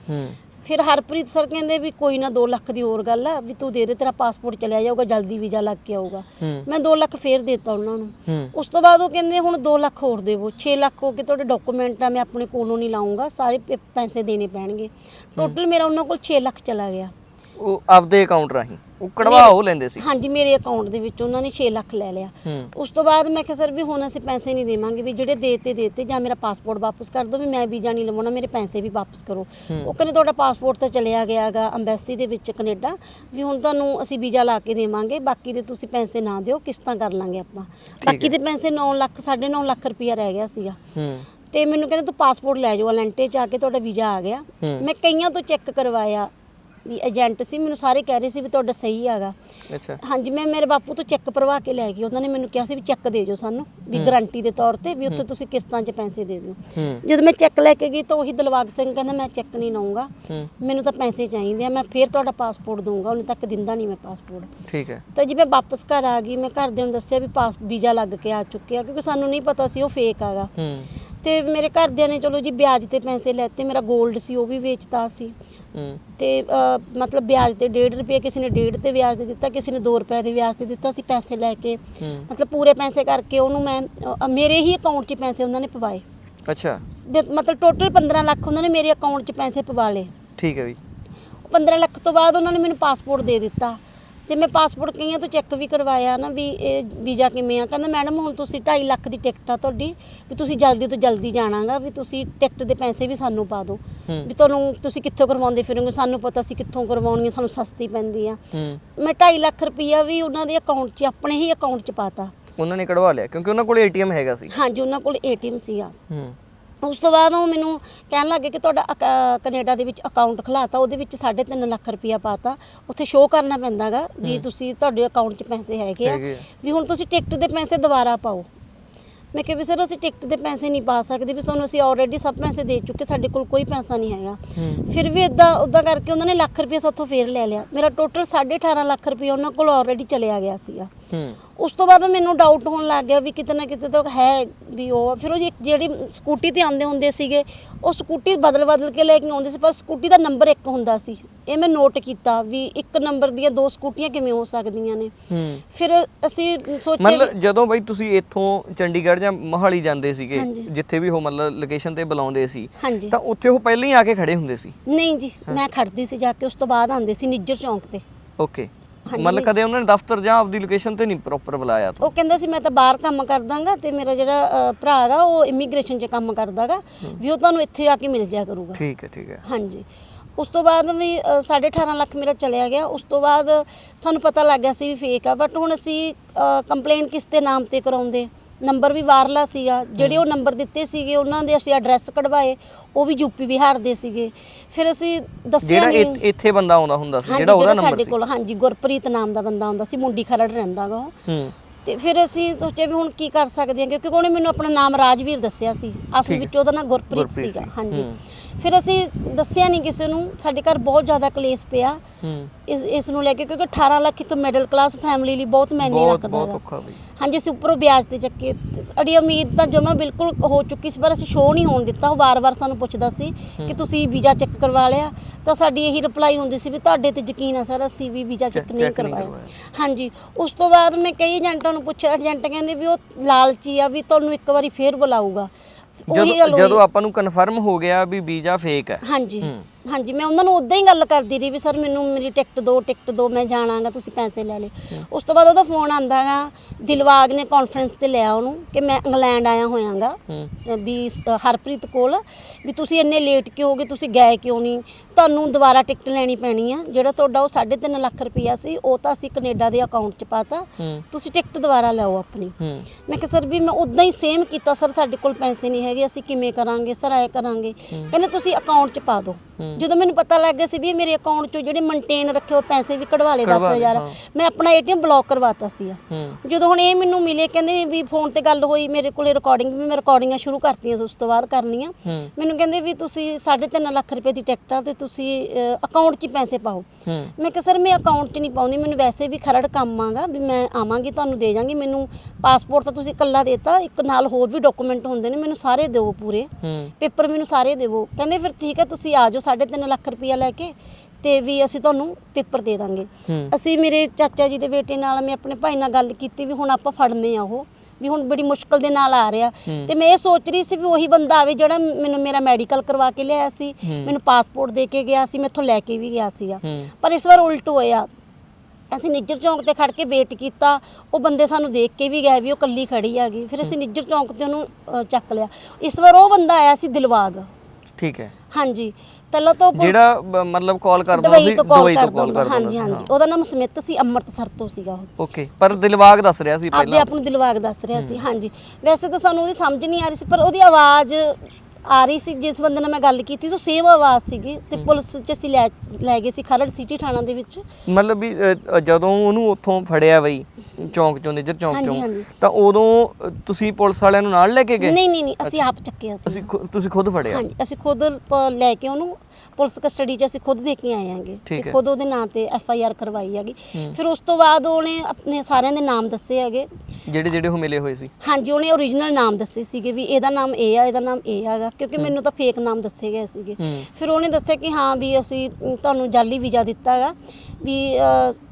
ਫਿਰ ਹਰਪ੍ਰੀਤ ਸਰ ਕਹਿੰਦੇ ਵੀ ਕੋਈ ਨਾ 2 ਲੱਖ ਦੀ ਹੋਰ ਗੱਲ ਆ ਵੀ ਤੂੰ ਦੇ ਦੇ ਤੇਰਾ ਪਾਸਪੋਰਟ ਚਲਿਆ ਜਾਊਗਾ ਜਲਦੀ ਵੀਜ਼ਾ ਲੱਗ ਕੇ ਆਊਗਾ। ਮੈਂ 2 ਲੱਖ ਫੇਰ ਦੇਤਾ ਉਹਨਾਂ ਨੂੰ। ਉਸ ਤੋਂ ਬਾਅਦ ਉਹ ਕਹਿੰਦੇ ਹੁਣ 2 ਲੱਖ ਹੋਰ ਦੇਵੋ 6 ਲੱਖ ਹੋ ਕੇ ਤੁਹਾਡੇ ਡਾਕੂਮੈਂਟ ਆ ਮੈਂ ਆਪਣੇ ਕੋਲੋਂ ਨਹੀਂ ਲਾਉਂਗਾ ਸਾਰੇ ਪੈਸੇ ਦੇਣੇ ਪੈਣਗੇ। ਟੋਟਲ ਮੇਰਾ ਉਹਨਾਂ ਕੋਲ 6 ਲੱਖ ਚਲਾ ਗਿਆ। ਉਹ ਆਪਦੇ ਅਕਾਊਂਟ ਰਾਹੀਂ? ਉਹ ਕਢਵਾ ਉਹ ਲੈਂਦੇ ਸੀ। ਹਾਂਜੀ ਮੇਰੇ ਅਕਾਊਂਟ ਦੇ ਵਿੱਚ ਉਹਨਾਂ ਨੇ 6 ਲੱਖ ਲੈ ਲਿਆ। ਉਸ ਤੋਂ ਬਾਅਦ ਮੈਂ ਕਿਹਾ ਸਰ ਵੀ ਹੁਣ ਅਸੀਂ ਪੈਸੇ ਨਹੀਂ ਦੇਵਾਂਗੇ ਵੀ ਜਿਹੜੇ ਦੇਤੇ ਦੇਤੇ ਜਾਂ ਮੇਰਾ ਪਾਸਪੋਰਟ ਵਾਪਸ ਕਰ ਦਿਓ ਵੀ ਮੈਂ ਵੀਜ਼ਾ ਨਹੀਂ ਲਵਾਉਣਾ ਮੇਰੇ ਪੈਸੇ ਵੀ ਵਾਪਸ ਕਰੋ। ਉਹ ਕਹਿੰਦੇ ਤੁਹਾਡਾ ਪਾਸਪੋਰਟ ਤਾਂ ਚਲਿਆ ਗਿਆਗਾ ਅੰਬੈਸੀ ਦੇ ਵਿੱਚ ਕੈਨੇਡਾ ਵੀ ਹੁਣ ਤੁਹਾਨੂੰ ਅਸੀਂ ਵੀਜ਼ਾ ਲਾ ਕੇ ਦੇਵਾਂਗੇ ਬਾਕੀ ਦੇ ਤੁਸੀਂ ਪੈਸੇ ਨਾ ਦਿਓ ਕਿਸ਼ਤਾਂ ਕਰ ਲਾਂਗੇ ਆਪਾਂ। ਬਾਕੀ ਦੇ ਪੈਸੇ 9 ਲੱਖ 9.5 ਲੱਖ ਰੁਪਇਆ ਰਹਿ ਗਿਆ ਸੀਗਾ। ਤੇ ਮੈਨੂੰ ਕਹਿੰਦੇ ਤੂੰ ਪਾਸਪੋਰਟ ਲੈ ਜਾਓ ਅਲੈਂਟੇ ਚ ਆ ਕੇ ਤੁਹਾਡਾ ਵੀਜ਼ਾ ਆ ਗਿਆ। ਮੈਂ ਕਈਆਂ ਤੋਂ ਚੈੱਕ ਕਰਵਾਇਆ। ਵੀ ਏਜੰਟ ਸੀ ਮੈਨੂੰ ਸਾਰੇ ਕਹਿ ਰਹੇ ਸੀ ਵੀ ਤੁਹਾਡਾ ਸਹੀ ਹੈਗਾ। ਅੱਛਾ। ਹਾਂਜੀ ਮੈਂ ਮੇਰੇ ਬਾਪੂ ਤੋਂ ਚੈੱਕ ਭਰਵਾ ਕੇ ਲੈ ਗਈ। ਉਹਨਾਂ ਨੇ ਮੈਨੂੰ ਕਿਹਾ ਸੀ ਵੀ ਚੈੱਕ ਦੇ ਦਿਓ ਸਾਨੂੰ ਵੀ ਗਾਰੰਟੀ ਦੇ ਤੌਰ ਤੇ ਵੀ ਉੱਥੇ ਤੁਸੀਂ ਕਿਸ਼ਤਾਂ 'ਚ ਪੈਸੇ ਦੇ ਦਿਓ। ਜਦੋਂ ਮੈਂ ਚੈੱਕ ਲੈ ਕੇ ਗਈ ਤਾਂ ਉਹੀ ਦਿਲਵਾਗ ਸਿੰਘ ਕਹਿੰਦਾ ਮੈਂ ਚੈੱਕ ਨਹੀਂ ਲਵਾਂਗਾ ਹੂੰ। ਮੈਨੂੰ ਤਾਂ ਪੈਸੇ ਚਾਹੀਦੇ ਆ ਮੈਂ ਫੇਰ ਤੁਹਾਡਾ ਪਾਸਪੋਰਟ ਦਊਂਗਾ। ਉਹਨੇ ਤੱਕ ਦਿੰਦਾ ਨਹੀਂ ਮੈਂ ਪਾਸਪੋਰਟ ਠੀਕ ਹੈ। ਤਾਂ ਜੀ ਮੈਂ ਵਾਪਸ ਘਰ ਆ ਗਈ। ਮੈਂ ਘਰਦਿਆਂ ਨੂੰ ਦੱਸਿਆ ਵੀ ਪਾਸ ਵੀਜ਼ਾ ਲੱਗ ਕੇ ਆ ਚੁੱਕਿਆ ਕਿਉਂਕਿ ਸਾਨੂੰ ਨਹੀਂ ਪਤਾ ਸੀ ਉਹ ਫੇਕ ਆਗਾ ਤੇ ਮੇਰੇ ਘਰਦਿਆਂ ਨੇ ਚਲੋ ਜੀ ਵਿਆਜ ਤੇ ਪੈਸੇ ਲੈਤੇ। ਮੇਰਾ 골ਡ ਸੀ ਉਹ ਵੀ ਵੇਚਤਾ ਸੀ। ਤੇ ਮਤਲਬ ਵਿਆਜ ਤੇ 1.5 ਰੁਪਏ ਕਿਸੇ ਨੇ 1.5 ਤੇ ਵਿਆਜ ਤੇ ਦਿੱਤਾ ਕਿਸੇ ਨੇ 2 ਰੁਪਏ ਦੇ ਵਿਆਜ ਤੇ ਦਿੱਤਾ ਸੀ ਪੈਸੇ ਲੈ ਕੇ ਮਤਲਬ ਪੂਰੇ ਪੈਸੇ ਕਰਕੇ ਉਹਨੂੰ ਮੈਂ ਅ, ਮੇਰੇ ਹੀ ਅਕਾਊਂਟ 'ਚ ਪੈਸੇ ਉਹਨਾਂ ਨੇ ਪਵਾਏ। ਅੱਛਾ। ਮਤਲਬ ਟੋਟਲ 15 ਲੱਖ ਉਹਨਾਂ ਨੇ ਮੇਰੇ ਅਕਾਊਂਟ 'ਚ ਪੈਸੇ ਪਵਾ ਲਏ। ਠੀਕ ਹੈ ਬਈ 15 ਲੱਖ ਤੋਂ ਬਾਅਦ ਉਹਨਾਂ ਨੇ ਮੈਨੂੰ ਪਾਸਪੋਰਟ ਦੇ ਦਿੱਤਾ। ਤੇ ਮੈਂ ਪਾਸਪੋਰਟ ਕਈਆਂ ਤੋਂ ਚੈੱਕ ਵੀ ਕਰਵਾਇਆ ਨਾ ਵੀ ਇਹ ਵੀਜ਼ਾ ਕਿਵੇਂ ਆ। ਕਹਿੰਦਾ ਮੈਡਮ ਹੁਣ ਤੁਸੀਂ 2.5 ਲੱਖ ਦੀ ਟਿਕਟ ਆ ਤੁਹਾਡੀ ਵੀ ਤੁਸੀਂ ਜਲਦੀ ਤੋਂ ਜਲਦੀ ਜਾਣਾਗਾ ਵੀ ਤੁਸੀਂ ਟਿਕਟ ਦੇ ਪੈਸੇ ਵੀ ਸਾਨੂੰ ਪਾ ਦਿਓ। ਵੀ ਤੁਹਾਨੂੰ ਤੁਸੀਂ ਕਿੱਥੋਂ ਕਰਵਾਉਂਦੇ ਫਿਰੋਗੇ ਸਾਨੂੰ ਪਤਾ ਸੀ ਕਿੱਥੋਂ ਕਰਵਾਉਣੀ ਸਾਨੂੰ ਸਸਤੀ ਪੈਂਦੀ ਆ। ਮੈਂ 2.5 ਲੱਖ ਰੁਪਈਆ ਵੀ ਉਹਨਾਂ ਦੇ ਅਕਾਊਂਟ 'ਚ ਆਪਣੇ ਹੀ ਅਕਾਊਂਟ 'ਚ ਪਾਤਾ। ਉਹਨਾਂ ਨੇ ਕਢਵਾ ਲਿਆ ਕਿਉਂਕਿ ਉਹਨਾਂ ਕੋਲ ਏਟੀਐਮ ਹੈਗਾ ਸੀ। ਹਾਂਜੀ ਉਹਨਾਂ ਕੋਲ ਏਟੀਐਮ ਸੀਗਾ। ਹੂੰ। ਉਸ ਤੋਂ ਬਾਅਦ ਉਹ ਮੈਨੂੰ ਕਹਿਣ ਲੱਗੇ ਕਿ ਤੁਹਾਡਾ ਅਕਾ- ਕੈਨੇਡਾ ਦੇ ਵਿੱਚ ਅਕਾਊਂਟ ਖੁਲਾਤਾ ਉਹਦੇ ਵਿੱਚ 3.5 ਲੱਖ ਰੁਪਇਆ ਪਾਤਾ। ਉੱਥੇ ਸ਼ੋਅ ਕਰਨਾ ਪੈਂਦਾਗਾ ਵੀ ਤੁਸੀਂ ਤੁਹਾਡੇ ਅਕਾਊਂਟ 'ਚ ਪੈਸੇ ਹੈਗੇ ਆ ਹੈਗੇ ਆ। ਵੀ ਹੁਣ ਤੁਸੀਂ ਟਿਕਟ ਦੇ ਪੈਸੇ ਦੁਬਾਰਾ ਪਾਓ। ਮੈਂ ਕਿਹਾ ਵੀ ਸਰ ਅਸੀਂ ਟਿਕਟ ਦੇ ਪੈਸੇ ਨਹੀਂ ਪਾ ਸਕਦੇ ਵੀ ਸਾਨੂੰ ਅਸੀਂ ਆਲਰੇਡੀ ਸਭ ਪੈਸੇ ਦੇ ਚੁੱਕੇ ਸਾਡੇ ਕੋਲ ਕੋਈ ਪੈਸਾ ਨਹੀਂ ਹੈਗਾ। ਹੂੰ। ਫਿਰ ਵੀ ਇਦਾਂ ਉਦਾਂ ਕਰਕੇ ਉਹਨਾਂ ਨੇ ਲੱਖ ਰੁਪਏ ਸਾਥੋਂ ਫੇਰ ਲੈ ਲਿਆ। ਮੇਰਾ ਟੋਟਲ 18.5 ਲੱਖ ਰੁਪਏ ਉਹਨਾਂ ਕੋਲ ਆਲਰੇਡੀ ਚਲਿਆ ਗਿਆ ਸੀਗਾ। ਉਸ ਤੋਂ ਬਾਅਦ ਮੈਨੂੰ ਡਾਊਟ ਹੋਣ ਲੱਗ ਗਿਆ ਵੀ ਕਿਤੇ ਨਾ ਕਿਤੇ ਤਾਂ ਹੈ ਵੀ ਉਹ ਫਿਰ ਉਹ ਜਿਹੜੀ ਸਕੂਟੀ ਤੇ ਆਉਂਦੇ ਹੁੰਦੇ ਸੀਗੇ ਉਹ ਸਕੂਟੀ ਬਦਲ ਬਦਲ ਕੇ ਲੈ ਕੇ ਆਉਂਦੇ ਸੀ ਪਰ ਸਕੂਟੀ ਦਾ ਨੰਬਰ ਇੱਕ ਹੁੰਦਾ ਸੀ। ਇਹ ਮੈਂ ਨੋਟ ਕੀਤਾ ਵੀ ਇੱਕ ਨੰਬਰ ਦੀਆਂ ਦੋ ਸਕੂਟੀਆਂ ਕਿਵੇਂ ਹੋ ਸਕਦੀਆਂ ਨੇ। ਫਿਰ ਅਸੀਂ ਸੋਚਿਆ ਮਤਲਬ ਜਦੋਂ ਬਈ ਤੁਸੀਂ ਇੱਥੋਂ ਚੰਡੀਗੜ੍ਹ ਜਾਂ ਮੋਹਾਲੀ ਜਾਂਦੇ ਸੀਗੇ। ਜਿੱਥੇ ਵੀ ਉਹ ਮਤਲਬ ਲੋਕੇਸ਼ਨ ਤੇ ਬੁਲਾਉਂਦੇ ਸੀ ਤਾਂ ਉੱਥੇ ਉਹ ਪਹਿਲਾਂ ਹੀ ਆ ਕੇ ਖੜੇ ਹੁੰਦੇ ਸੀ? ਨਹੀਂ ਜੀ ਮੈਂ ਖੜਦੀ ਸੀ ਜਾ ਕੇ ਉਸ ਤੋਂ ਬਾਅਦ ਆਉਂਦੇ ਸੀ ਨਿੱਜਰ ਚੌਂਕ ਤੇ। ਓਕੇ ਮਤਲਬ। ਕਦੇ ਉਹਨਾਂ ਨੇ ਦਫ਼ਤਰ ਜਾਂ ਆਪਦੀ ਲੋਕੇਸ਼ਨ ਤੇ ਨਹੀਂ ਪ੍ਰੋਪਰ ਬੁਲਾਇਆ ਉਹ ਕਹਿੰਦਾ ਸੀ ਮੈਂ ਤਾਂ ਬਾਹਰ ਕੰਮ ਕਰਦਾਗਾ ਤੇ ਮੇਰਾ ਜਿਹੜਾ ਭਰਾ ਹੈਗਾ ਉਹ ਇਮੀਗ੍ਰੇਸ਼ਨ 'ਚ ਕੰਮ ਕਰਦਾਗਾ ਵੀ ਉਹ ਤੁਹਾਨੂੰ ਇੱਥੇ ਆ ਕੇ ਮਿਲ ਜਾਇਆ ਕਰੂਗਾ। ਠੀਕ ਹੈ ਠੀਕ ਹੈ। ਹਾਂਜੀ। ਉਸ ਤੋਂ ਬਾਅਦ ਵੀ ਅ, ਸਾਢੇ 18 ਲੱਖ ਮੇਰਾ ਚਲਿਆ ਗਿਆ। ਉਸ ਤੋਂ ਬਾਅਦ ਸਾਨੂੰ ਪਤਾ ਲੱਗ ਗਿਆ ਸੀ ਵੀ ਫੇਕ ਆ ਬਟ ਹੁਣ ਅਸੀਂ ਕੰਪਲੇਨ ਕਿਸ ਦੇ ਨਾਮ ਤੇ ਕਰਾਉਂਦੇ ਨੰਬਰ ਵੀ ਵਾਰਲਾ ਸੀਗਾ ਜਿਹੜੇ ਉਹ ਨੰਬਰ ਦਿੱਤੇ ਸੀਗੇ ਉਹਨਾਂ ਦੇ ਅਸੀਂ ਐਡਰੈਸ ਕਢਵਾਏ ਉਹ ਵੀ ਯੂਪੀ ਬਿਹਾਰ ਦੇ ਸੀਗੇ। ਫਿਰ ਅਸੀਂ ਦੱਸਿਆ ਜਿਹੜਾ ਨਹੀਂ। ਇੱਥੇ- ਇੱਥੇ ਬੰਦਾ ਆਉਂਦਾ ਹੁੰਦਾ ਸੀ ਹਾਂਜੀ ਜਿਹੜਾ ਉਹਦਾ ਜਿਹੜਾ ਨੰਬਰ ਸਾਡੇ ਸੀ। ਕੋਲ ਹਾਂਜੀ ਗੁਰਪ੍ਰੀਤ ਨਾਮ ਦਾ ਬੰਦਾ ਹੁੰਦਾ ਸੀ ਮੁੰਡੀ ਖਰੜ ਰਹਿੰਦਾ ਗਾ ਉਹ। ਹੂੰ। ਤੇ ਫਿਰ ਅਸੀਂ ਸੋਚਿਆ ਵੀ ਹੁਣ ਕੀ ਕਰ ਸਕਦੇ ਹਾਂ ਕਿਉਂਕਿ ਉਹਨੇ ਮੈਨੂੰ ਆਪਣਾ ਨਾਮ ਰਾਜਵੀਰ ਦੱਸਿਆ ਸੀ। ਅਸਲ ਠੀਕ। ਵਿੱਚ ਉਹਦਾ ਨਾਮ ਗੁਰਪ੍ਰੀਤ ਗੁਰਪ੍ਰੀਤ ਸੀਗਾ ਸੀ। ਹਾਂਜੀ। ਹੂੰ। ਫਿਰ ਅਸੀਂ ਦੱਸਿਆ ਨਹੀਂ ਕਿਸੇ ਨੂੰ ਸਾਡੇ ਘਰ ਬਹੁਤ ਜ਼ਿਆਦਾ ਕਲੇਸ਼ ਪਿਆ। ਹੂੰ। ਇਸ ਇਸ ਨੂੰ ਲੈ ਕੇ ਕਿਉਂਕਿ 18 ਲੱਖ ਇੱਕ ਮਿਡਲ ਕਲਾਸ ਫੈਮਿਲੀ ਲਈ ਬਹੁਤ ਮੈਨੇ ਬਹੁਤ ਰੱਖਦਾ ਬਹੁਤ ਗਾ। ਔਖਾ ਬਈ ਹਾਂਜੀ ਅਸੀਂ ਉੱਪਰੋਂ ਵਿਆਜ ਤੇ ਚੱਕੇ। ਤੇ ਅੜੀ ਉਮੀਦ ਤਾਂ ਜਮਾ ਬਿਲਕੁਲ ਹੋ ਚੁੱਕੀ ਸੀ ਪਰ ਅਸੀਂ ਸ਼ੋਅ ਨਹੀਂ ਹੋਣ ਦਿੱਤਾ। ਉਹ ਵਾਰ-ਵਾਰ ਸਾਨੂੰ ਪੁੱਛਦਾ ਸੀ ਕਿ ਤੁਸੀਂ ਵੀਜ਼ਾ ਚੈੱਕ ਕਰਵਾ ਲਿਆ? ਤਾਂ ਸਾਡੀ ਇਹੀ ਰਿਪਲਾਈ ਹੁੰਦੀ ਸੀ ਵੀ ਤੁਹਾਡੇ ਤੇ ਯਕੀਨ ਹੈ ਸਰ ਅਸੀਂ ਵੀ ਵੀਜ਼ਾ ਚੈੱਕ ਨਹੀਂ ਕਰਵਾਇਆ। ਕਰਵਾਇਆ। ਹਾਂਜੀ ਉਸ ਤੋਂ ਬਾਅਦ ਮੈਂ ਕਈ ਏਜੰਟਾਂ ਨੂੰ ਪੁੱਛਿਆ। ਏਜੰਟ ਕਹਿੰਦੇ ਵੀ ਉਹ ਲਾਲਚੀ ਆ ਵੀ ਤੁਹਾਨੂੰ ਇੱਕ ਵਾਰੀ ਫੇਰ ਬੁਲਾਊਗਾ। ਉਹੀ ਜਦੋਂ ਹੋਈ। ਜਦੋਂ ਆਪਾਂ ਨੂੰ ਕਨਫਰਮ ਹੋ ਗਿਆ ਵੀ ਵੀਜ਼ਾ ਫੇਕ ਹੈ ਹਾਂਜੀ ਹੂੰ। ਹਾਂਜੀ ਮੈਂ ਉਹਨਾਂ ਨੂੰ ਉਦਾਂ ਹੀ ਗੱਲ ਕਰਦੀ ਰਹੀ ਵੀ ਸਰ ਮੈਨੂੰ ਮੇਰੀ ਟਿਕਟ ਦਿਓ ਟਿਕਟ ਦਿਓ ਮੈਂ ਜਾਣਾਗਾ ਤੁਸੀਂ ਪੈਸੇ ਲੈ ਲੈ ਉਸ ਤੋਂ ਬਾਅਦ ਉਹਦਾ ਫੋਨ ਆਂਦਾਗਾ ਦਿਲਵਾਗ ਨੇ ਕਾਨਫਰੰਸ ਤੇ ਲਿਆ ਉਹਨੂੰ ਕਿ ਮੈਂ ਇੰਗਲੈਂਡ ਆਇਆ ਹੋਇਆਗਾ। ਹੂੰ। ਵੀ ਸ- ਹਰਪ੍ਰੀਤ ਕੋਲ ਵੀ ਤੁਸੀਂ ਇੰਨੇ ਲੇਟ ਕਿਉਂ ਹੋ ਗਏ ਤੁਸੀਂ ਗਏ ਕਿਉਂ ਨਹੀਂ? ਤੁਹਾਨੂੰ ਦੁਬਾਰਾ ਟਿਕਟ ਲੈਣੀ ਪੈਣੀ ਆ ਜਿਹੜਾ ਤੁਹਾਡਾ ਉਹ 3.5 ਲੱਖ ਰੁਪਈਆ ਸੀ ਉਹ ਤਾਂ ਅਸੀਂ ਕੈਨੇਡਾ ਦੇ ਅਕਾਊਂਟ 'ਚ ਪਾਤਾ। ਹੂੰ। ਤੁਸੀਂ ਟਿਕਟ ਦੁਬਾਰਾ ਲਓ ਆਪਣੀ। ਹੂੰ। ਮੈਂ ਕਿਹਾ ਸਰ ਵੀ ਮੈਂ ਉਦਾਂ ਹੀ ਸੇਮ ਕੀਤਾ ਸਰ ਸਾਡੇ ਕੋਲ ਪੈਸੇ ਨਹੀਂ ਹੈਗੇ ਅਸੀਂ ਕਿਵੇਂ ਕਰਾਂਗੇ? ਸਰ ਆਏ ਕਰਾਂਗੇ। ਕਹਿੰਦੇ ਤੁਸੀਂ ਅਕਾਊਂਟ 'ਚ ਪਾ ਦਿਓ। ਜਦੋਂ ਮੈਨੂੰ ਪਤਾ ਲੱਗ ਗਿਆ ਸੀ ਵੀ ਇਹ ਮੇਰੇ ਅਕਾਊਂਟ 'ਚੋਂ ਜਿਹੜੇ ਮੇਨਟੇਨ ਰੱਖੇ ਉਹ ਪੈਸੇ ਵੀ ਕਢਵਾ ਲਏ ਕਢਵਾ ਲਏ, 10000 ਹਾਂ। ਮੈਂ ਆਪਣਾ ਏਟੀਐਮ ਬਲੌਕ ਕਰਵਾਤਾ ਸੀ। ਜਦੋਂ ਹੁਣ ਇਹ ਮੈਨੂੰ ਮਿਲੇ ਕਹਿੰਦੇ ਵੀ ਫੋਨ ਤੇ ਗੱਲ ਹੋਈ ਮੇਰੇ ਕੋਲੇ ਰਿਕਾਰਡਿੰਗ ਵੀ ਮੈਂ ਰਿਕਾਰਡਿੰਗਾਂ ਸ਼ੁਰੂ ਕਰਤੀਆਂ ਉਸ ਤੋਂ ਬਾਅਦ ਕਰਨੀਆਂ। ਮੈਨੂੰ ਕਹਿੰਦੇ ਵੀ ਤੁਸੀਂ 3.5 ਲੱਖ ਰੁਪਏ ਦੀ ਟਿਕਟ ਆ ਤੇ ਤੁਸੀਂ ਅਕਾਊਂਟ 'ਚ ਪੈਸੇ ਪਾਓ। ਮੈਂ ਕਿਹਾ ਸਰ ਮੈਂ ਅਕਾਊਂਟ 'ਚ ਨਹੀਂ ਪਾਉਂਦੀ ਮੈਨੂੰ ਵੈਸੇ ਵੀ ਖਰੜ ਕੰਮ ਆਗਾ ਵੀ ਮੈਂ ਆਵਾਂਗੀ ਤੁਹਾਨੂੰ ਦੇ ਜਾਾਂਗੀ। ਮੈਨੂੰ ਪਾਸਪੋਰਟ ਤਾਂ ਤੁਸੀਂ ਇਕੱਲਾ ਦੇਤਾ ਇੱਕ ਨਾਲ ਹੋਰ ਵੀ ਡਾਕੂਮੈਂਟ ਹੁੰਦੇ ਨੇ ਮੈਨੂੰ ਸਾਰੇ ਦਿਓ ਪੂਰੇ। ਪੇਪਰ ਮੈਨੂੰ ਸਾਰੇ ਦੇਵੋ ਕਹਿੰਦੇ ਫਿਰ ਠੀਕ ਹੈ ਤੁਸੀਂ ਆ ਜਾਓ 3.5 ਲੱਖ ਰੁਪਇਆ ਲੈ ਕੇ ਤੇ ਵੀ ਅਸੀਂ ਤੁਹਾਨੂੰ ਪੇਪਰ ਦੇ ਦਾਂਗੇ। ਅਸੀਂ ਮੇਰੇ ਚਾਚਾ ਜੀ ਦੇ ਬੇਟੇ ਨਾਲ ਮੈਂ ਆਪਣੇ ਭਾਈ ਨਾਲ ਗੱਲ ਕੀਤੀ ਵੀ ਹੁਣ ਆਪਾਂ ਫੜਨੇ ਆ ਉਹ ਵੀ ਹੁਣ ਬੜੀ ਮੁਸ਼ਕਲ ਦੇ ਨਾਲ ਆ ਰਿਹਾ। ਤੇ ਮੈਂ ਇਹ ਸੋਚ ਰਹੀ ਸੀ ਵੀ ਉਹੀ ਬੰਦਾ ਆਵੇ ਜਿਹੜਾ ਮੈਨੂੰ ਮੇਰਾ ਮੈਡੀਕਲ ਕਰਵਾ ਕੇ ਲਿਆਇਆ ਸੀ। ਮੈਨੂੰ ਪਾਸਪੋਰਟ ਦੇ ਕੇ ਗਿਆ ਸੀ ਮੈਥੋਂ ਲੈ ਕੇ ਵੀ ਗਿਆ ਸੀਗਾ। ਪਰ ਇਸ ਵਾਰ ਉਲਟ ਹੋਇਆ। ਅਸੀਂ ਨਿੱਜਰ ਚੌਂਕ ਤੇ ਖੜ ਕੇ ਵੇਟ ਕੀਤਾ ਉਹ ਬੰਦੇ ਸਾਨੂੰ ਦੇਖ ਕੇ ਵੀ ਗਏ ਵੀ ਉਹ ਕੱਲੀ ਖੜੀ ਹੈਗੀ। ਫਿਰ ਅਸੀਂ ਨਿੱਜਰ ਚੌਂਕ ਤੇ ਉਹਨੂੰ ਚੱਕ ਲਿਆ। ਇਸ ਵਾਰ ਉਹ ਬੰਦਾ ਆਇਆ ਸੀ ਦਿਲਵਾਗ। ਠੀਕ ਹੈ। ਹਾਂਜੀ। ਪਹਿਲਾਂ ਤਾਂ ਪੁਲਿਸ- ਜਿਹੜਾ ਬ- ਮਤਲਬ ਕਾਲ ਕਰਦਾ ਦੁਬਈ ਤੋਂ ਕਾਲ ਦੁਬਈ ਕਰਦਾ ਹੁੰਦਾ ਹਾਂਜੀ ਸੀ, ਹਾਂਜੀ। ਉਹਦਾ ਨਾਮ ਸਮਿਤ ਸੀ ਅੰਮ੍ਰਿਤਸਰ ਤੋਂ ਸੀਗਾ ਉਹ। ਓਕੇ ਪਰ ਦਿਲਵਾਗ ਦੱਸ ਰਿਹਾ ਸੀ ਆਪਦੇ ਪਹਿਲਾਂ। ਆਪ ਨੂੰ ਦਿਲਵਾਗ ਦੱਸ ਰਿਹਾ ਸੀ ਹਾਂਜੀ। ਵੈਸੇ ਤਾਂ ਸਾਨੂੰ ਉਹਦੀ ਸਮਝ ਨਹੀਂ ਆ ਰਹੀ ਸੀ ਪਰ ਉਹਦੀ ਆਵਾਜ਼ ਆ ਰਹੀ ਸੀ ਜਿਸ ਬੰਦੇ ਨਾਲ ਮੈਂ ਗੱਲ ਕੀਤੀ ਸੀ ਸੇਮ ਆਵਾਜ਼ ਸੀਗੀ ਤੇ ਪੁਲਿਸ ਚ ਅਸੀਂ ਲੈ ਲੈ ਗਏ ਸੀ ਖਰੜ ਸਿਟੀ ਥਾਣਾ ਦੇ ਵਿੱਚ। ਮਤਲਬ ਵੀ ਅ, ਜਦੋਂ ਉਹਨੂੰ ਉੱਥੋਂ ਫੜਿਆ ਬਈ ਚੌਂਕ ਚੋਂ ਨਿਜਰ ਚੌਂਕ ਹਾਂਜੀ, ਚੋਂ ਹਾਂਜੀ। ਤਾਂ ਉਦੋਂ ਅ, ਤੁਸੀਂ ਪੁਲਿਸ ਵਾਲਿਆਂ ਨੂੰ ਨਾਲ ਲੈ ਕੇ ਗਏ? ਨਹੀਂ ਨਹੀਂ ਨਹੀਂ ਅਸੀਂ ਆਪ ਚੱਕਿਆ ਸੀ। ਖੁ- ਤੁਸੀਂ ਖੁਦ ਫੜਿਆ? ਹਾਂਜੀ ਅਸੀਂ ਖੁਦ ਪ- ਲੈ ਕੇ ਉਹਨੂੰ ਪੁਲਿਸ ਕਸਟਡੀ 'ਚ ਅਸੀਂ ਖੁਦ ਦੇ ਕੇ ਆਏ ਆਂਗੇ ਠੀਕ ਤੇ ਹੈ। ਖੁਦ ਉਹਦੇ ਨਾਂ ਤੇ ਐਫ ਆਈ ਆਰ ਕਰਵਾਈ ਹੈਗੀ। ਫਿਰ ਉਸ ਤੋਂ ਬਾਅਦ ਉਹਨੇ ਆਪਣੇ ਸਾਰਿਆਂ ਦੇ ਨਾਮ ਦੱਸੇ ਹੈਗੇ। ਜਿਹੜੇ ਜਿਹੜੇ ਉਹ ਮਿਲੇ ਹੋਏ ਸੀ? ਹਾਂਜੀ ਉਹਨੇ ਓਰੀਜਨਲ ਨਾਮ ਦੱਸੇ ਸੀਗੇ ਵੀ ਇਹਦਾ ਨਾਮ ਇਹ ਆ ਇਹਦਾ ਨਾਮ ਇਹ ਹੈਗਾ। ਕਿਉਂਕਿ ਮੈਨੂੰ ਤਾਂ ਫੇਕ ਨਾਮ ਦੱਸੇ ਗਏ ਸੀਗੇ। ਫਿਰ ਉਹਨੇ ਦੱਸਿਆ ਕਿ ਹਾਂ ਵੀ ਅਸੀਂ ਤੁਹਾਨੂੰ ਜਾਲੀ ਵੀਜ਼ਾ ਦਿੱਤਾ ਹੈਗਾ ਵੀ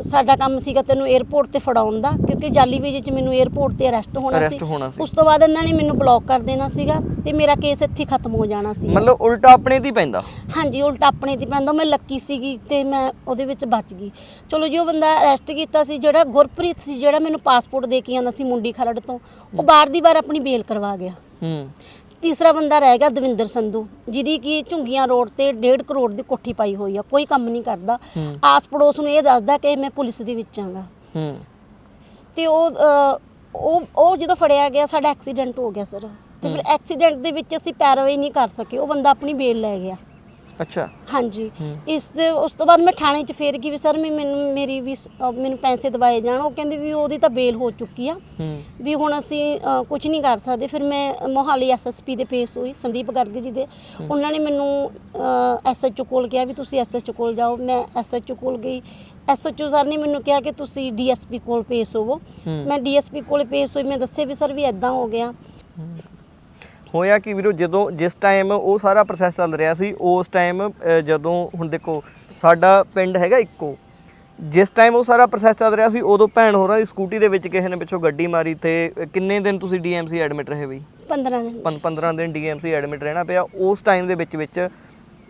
ਸਾਡਾ ਕੰਮ ਸੀਗਾ ਤੈਨੂੰ 에ਅਰਪੋਰਟ ਤੇ ਫੜਾਉਣ ਦਾ ਕਿਉਂਕਿ ਜਾਲੀ ਵੀਜ਼ੇ 'ਚ ਮੈਨੂੰ 에ਅਰਪੋਰਟ ਤੇ ਅਰੈਸਟ ਹੋਣਾ ਸੀ। ਉਸ ਤੋਂ ਬਾਅਦ ਇਹਨਾਂ ਨੇ ਮੈਨੂੰ ਬਲੌਕ ਕਰ ਦੇਣਾ ਸੀਗਾ ਤੇ ਮੇਰਾ ਕੇਸ ਇੱਥੇ ਖਤਮ ਹੋ ਜਾਣਾ ਸੀ। ਮਤਲਬ ਉਲਟਾ ਆਪਣੇ ਹੀ ਪੈਂਦਾ। ਹਾਂਜੀ ਉਲਟਾ ਆਪਣੇ ਤੇ ਪੈਂਦਾ। ਮੈਂ ਲੱਕੀ ਸੀਗੀ ਤੇ ਮੈਂ ਉਹਦੇ ਵਿੱਚ ਬਚ ਗਈ। ਚਲੋ ਜੋ ਬੰਦਾ ਅਰੈਸਟ ਕੀਤਾ ਸੀ ਜਿਹੜਾ ਗੁਰਪ੍ਰੀਤ ਸੀ ਜਿਹੜਾ ਮੈਨੂੰ ਪਾਸਪੋਰਟ ਦੇ ਕੇ ਆਂਦਾ ਸੀ ਮੁੰਡੀ ਖਰੜ ਤੋਂ ਉਹ ਬਾਰ ਦੀ ਬਾਰ ਆਪਣੀ ਬੇਲ ਕਰਵਾ ਗਿਆ। ਹੂੰ। ਤੀਸਰਾ ਬੰਦਾ ਰਹਿ ਗਿਆ ਦਵਿੰਦਰ ਸੰਧੂ ਜਿਹਦੀ ਕੀ ਝੁੰਗੀਆਂ ਰੋਡ ਤੇ 1.5 ਕਰੋੜ ਦੀ ਕੋਠੀ ਪਾਈ ਹੋਈ ਆ ਕੋਈ ਕੰਮ ਨਹੀਂ ਕਰਦਾ। ਆਸ ਪੜੋਸ ਨੂੰ ਇਹ ਦੱਸਦਾ ਕਿ ਮੈਂ ਪੁਲਿਸ ਦੇ ਵਿੱਚ ਆਂਗਾ। ਹੂੰ। ਤੇ ਉਹ ਉਹ ਉਹ ਜਦੋਂ ਫੜਿਆ ਗਿਆ ਸਾਡਾ ਐਕਸੀਡੈਂਟ ਹੋ ਗਿਆ ਸਰ। ਤੇ ਫਿਰ ਐਕਸੀਡੈਂਟ ਦੇ ਵਿੱਚ ਅਸੀਂ ਪੈਰਵਾਈ ਨਹੀਂ ਕਰ ਸਕੇ ਉਹ ਬੰਦਾ ਆਪਣੀ ਬੇਲ ਲੈ ਗਿਆ। ਅੱਛਾ। ਹਾਂਜੀ। ਇਸ ਦੇ ਉਸ ਤੋਂ ਬਾਅਦ ਮੈਂ ਥਾਣੇ 'ਚ ਫੇਰ ਗਈ ਵੀ ਸਰ ਮੈਂ ਮੈਨੂੰ ਮੇਰੀ ਵੀ ਸ- ਮੈਨੂੰ ਪੈਸੇ ਦਵਾਏ ਜਾਣ। ਉਹ ਕਹਿੰਦੇ ਵੀ ਉਹਦੀ ਤਾਂ ਬੇਲ ਹੋ ਚੁੱਕੀ ਆ। ਹੂੰ। ਵੀ ਹੁਣ ਅਸੀਂ ਕੁਝ ਨਹੀਂ ਕਰ ਸਕਦੇ। ਫਿਰ ਮੈਂ ਮੋਹਾਲੀ ਐਸਐਸਪੀ ਦੇ ਪੇਸ਼ ਹੋਈ ਸੰਦੀਪ ਗਰਗ ਜੀ ਦੇ। ਉਹਨਾਂ ਨੇ ਮੈਨੂੰ ਐਸਐਚਓ ਕੋਲ ਕਿਹਾ ਵੀ ਤੁਸੀਂ ਐਸਐਚਓ ਕੋਲ ਜਾਓ। ਮੈਂ ਐਸਐਚਓ ਕੋਲ ਗਈ। ਐਸਐਚਓ ਸਰ ਨੇ ਮੈਨੂੰ ਕਿਹਾ ਕਿ ਤੁਸੀਂ ਡੀਐਸਪੀ ਕੋਲ ਪੇਸ਼ ਹੋਵੋ। ਹੂੰ। ਮੈਂ ਡੀਐਸਪੀ ਕੋਲ ਪੇਸ਼ ਹੋਈ। ਮੈਂ ਦੱਸਿਆ ਵੀ ਸਰ ਵੀ ਐਦਾਂ ਹੋ ਗਿਆ। ਹੋਇਆ ਕਿ ਵੀਰੋ ਜਦੋਂ ਜਿਸ ਟਾਈਮ ਉਹ ਸਾਰਾ ਪ੍ਰੋਸੈਸ ਚੱਲ ਰਿਹਾ ਸੀ ਉਸ ਟਾਈਮ ਜਦੋਂ ਹੁਣ ਦੇਖੋ ਸਾਡਾ ਪਿੰਡ ਹੈਗਾ ਇੱਕੋ ਜਿਸ ਟਾਈਮ ਉਹ ਸਾਰਾ ਪ੍ਰੋਸੈਸ ਚੱਲ ਰਿਹਾ ਸੀ ਉਦੋਂ ਭੈਣ ਹੋਰਾਂ ਦੀ ਸਕੂਟੀ ਦੇ ਵਿੱਚ ਕਿਸੇ ਨੇ ਪਿੱਛੋਂ ਗੱਡੀ ਮਾਰੀ ਤੇ ਕਿੰਨੇ ਦਿਨ ਤੁਸੀਂ ਡੀਐਮਸੀ ਐਡਮਿਟ ਰਹੇ ਬਈ? 15 ਦਿਨ। ਪੰ- 15 ਦਿਨ ਡੀਐਮਸੀ ਐਡਮਿਟ ਰਹਿਣਾ ਪਿਆ ਉਸ ਟਾਈਮ ਦੇ ਵਿੱਚ ਵਿੱਚ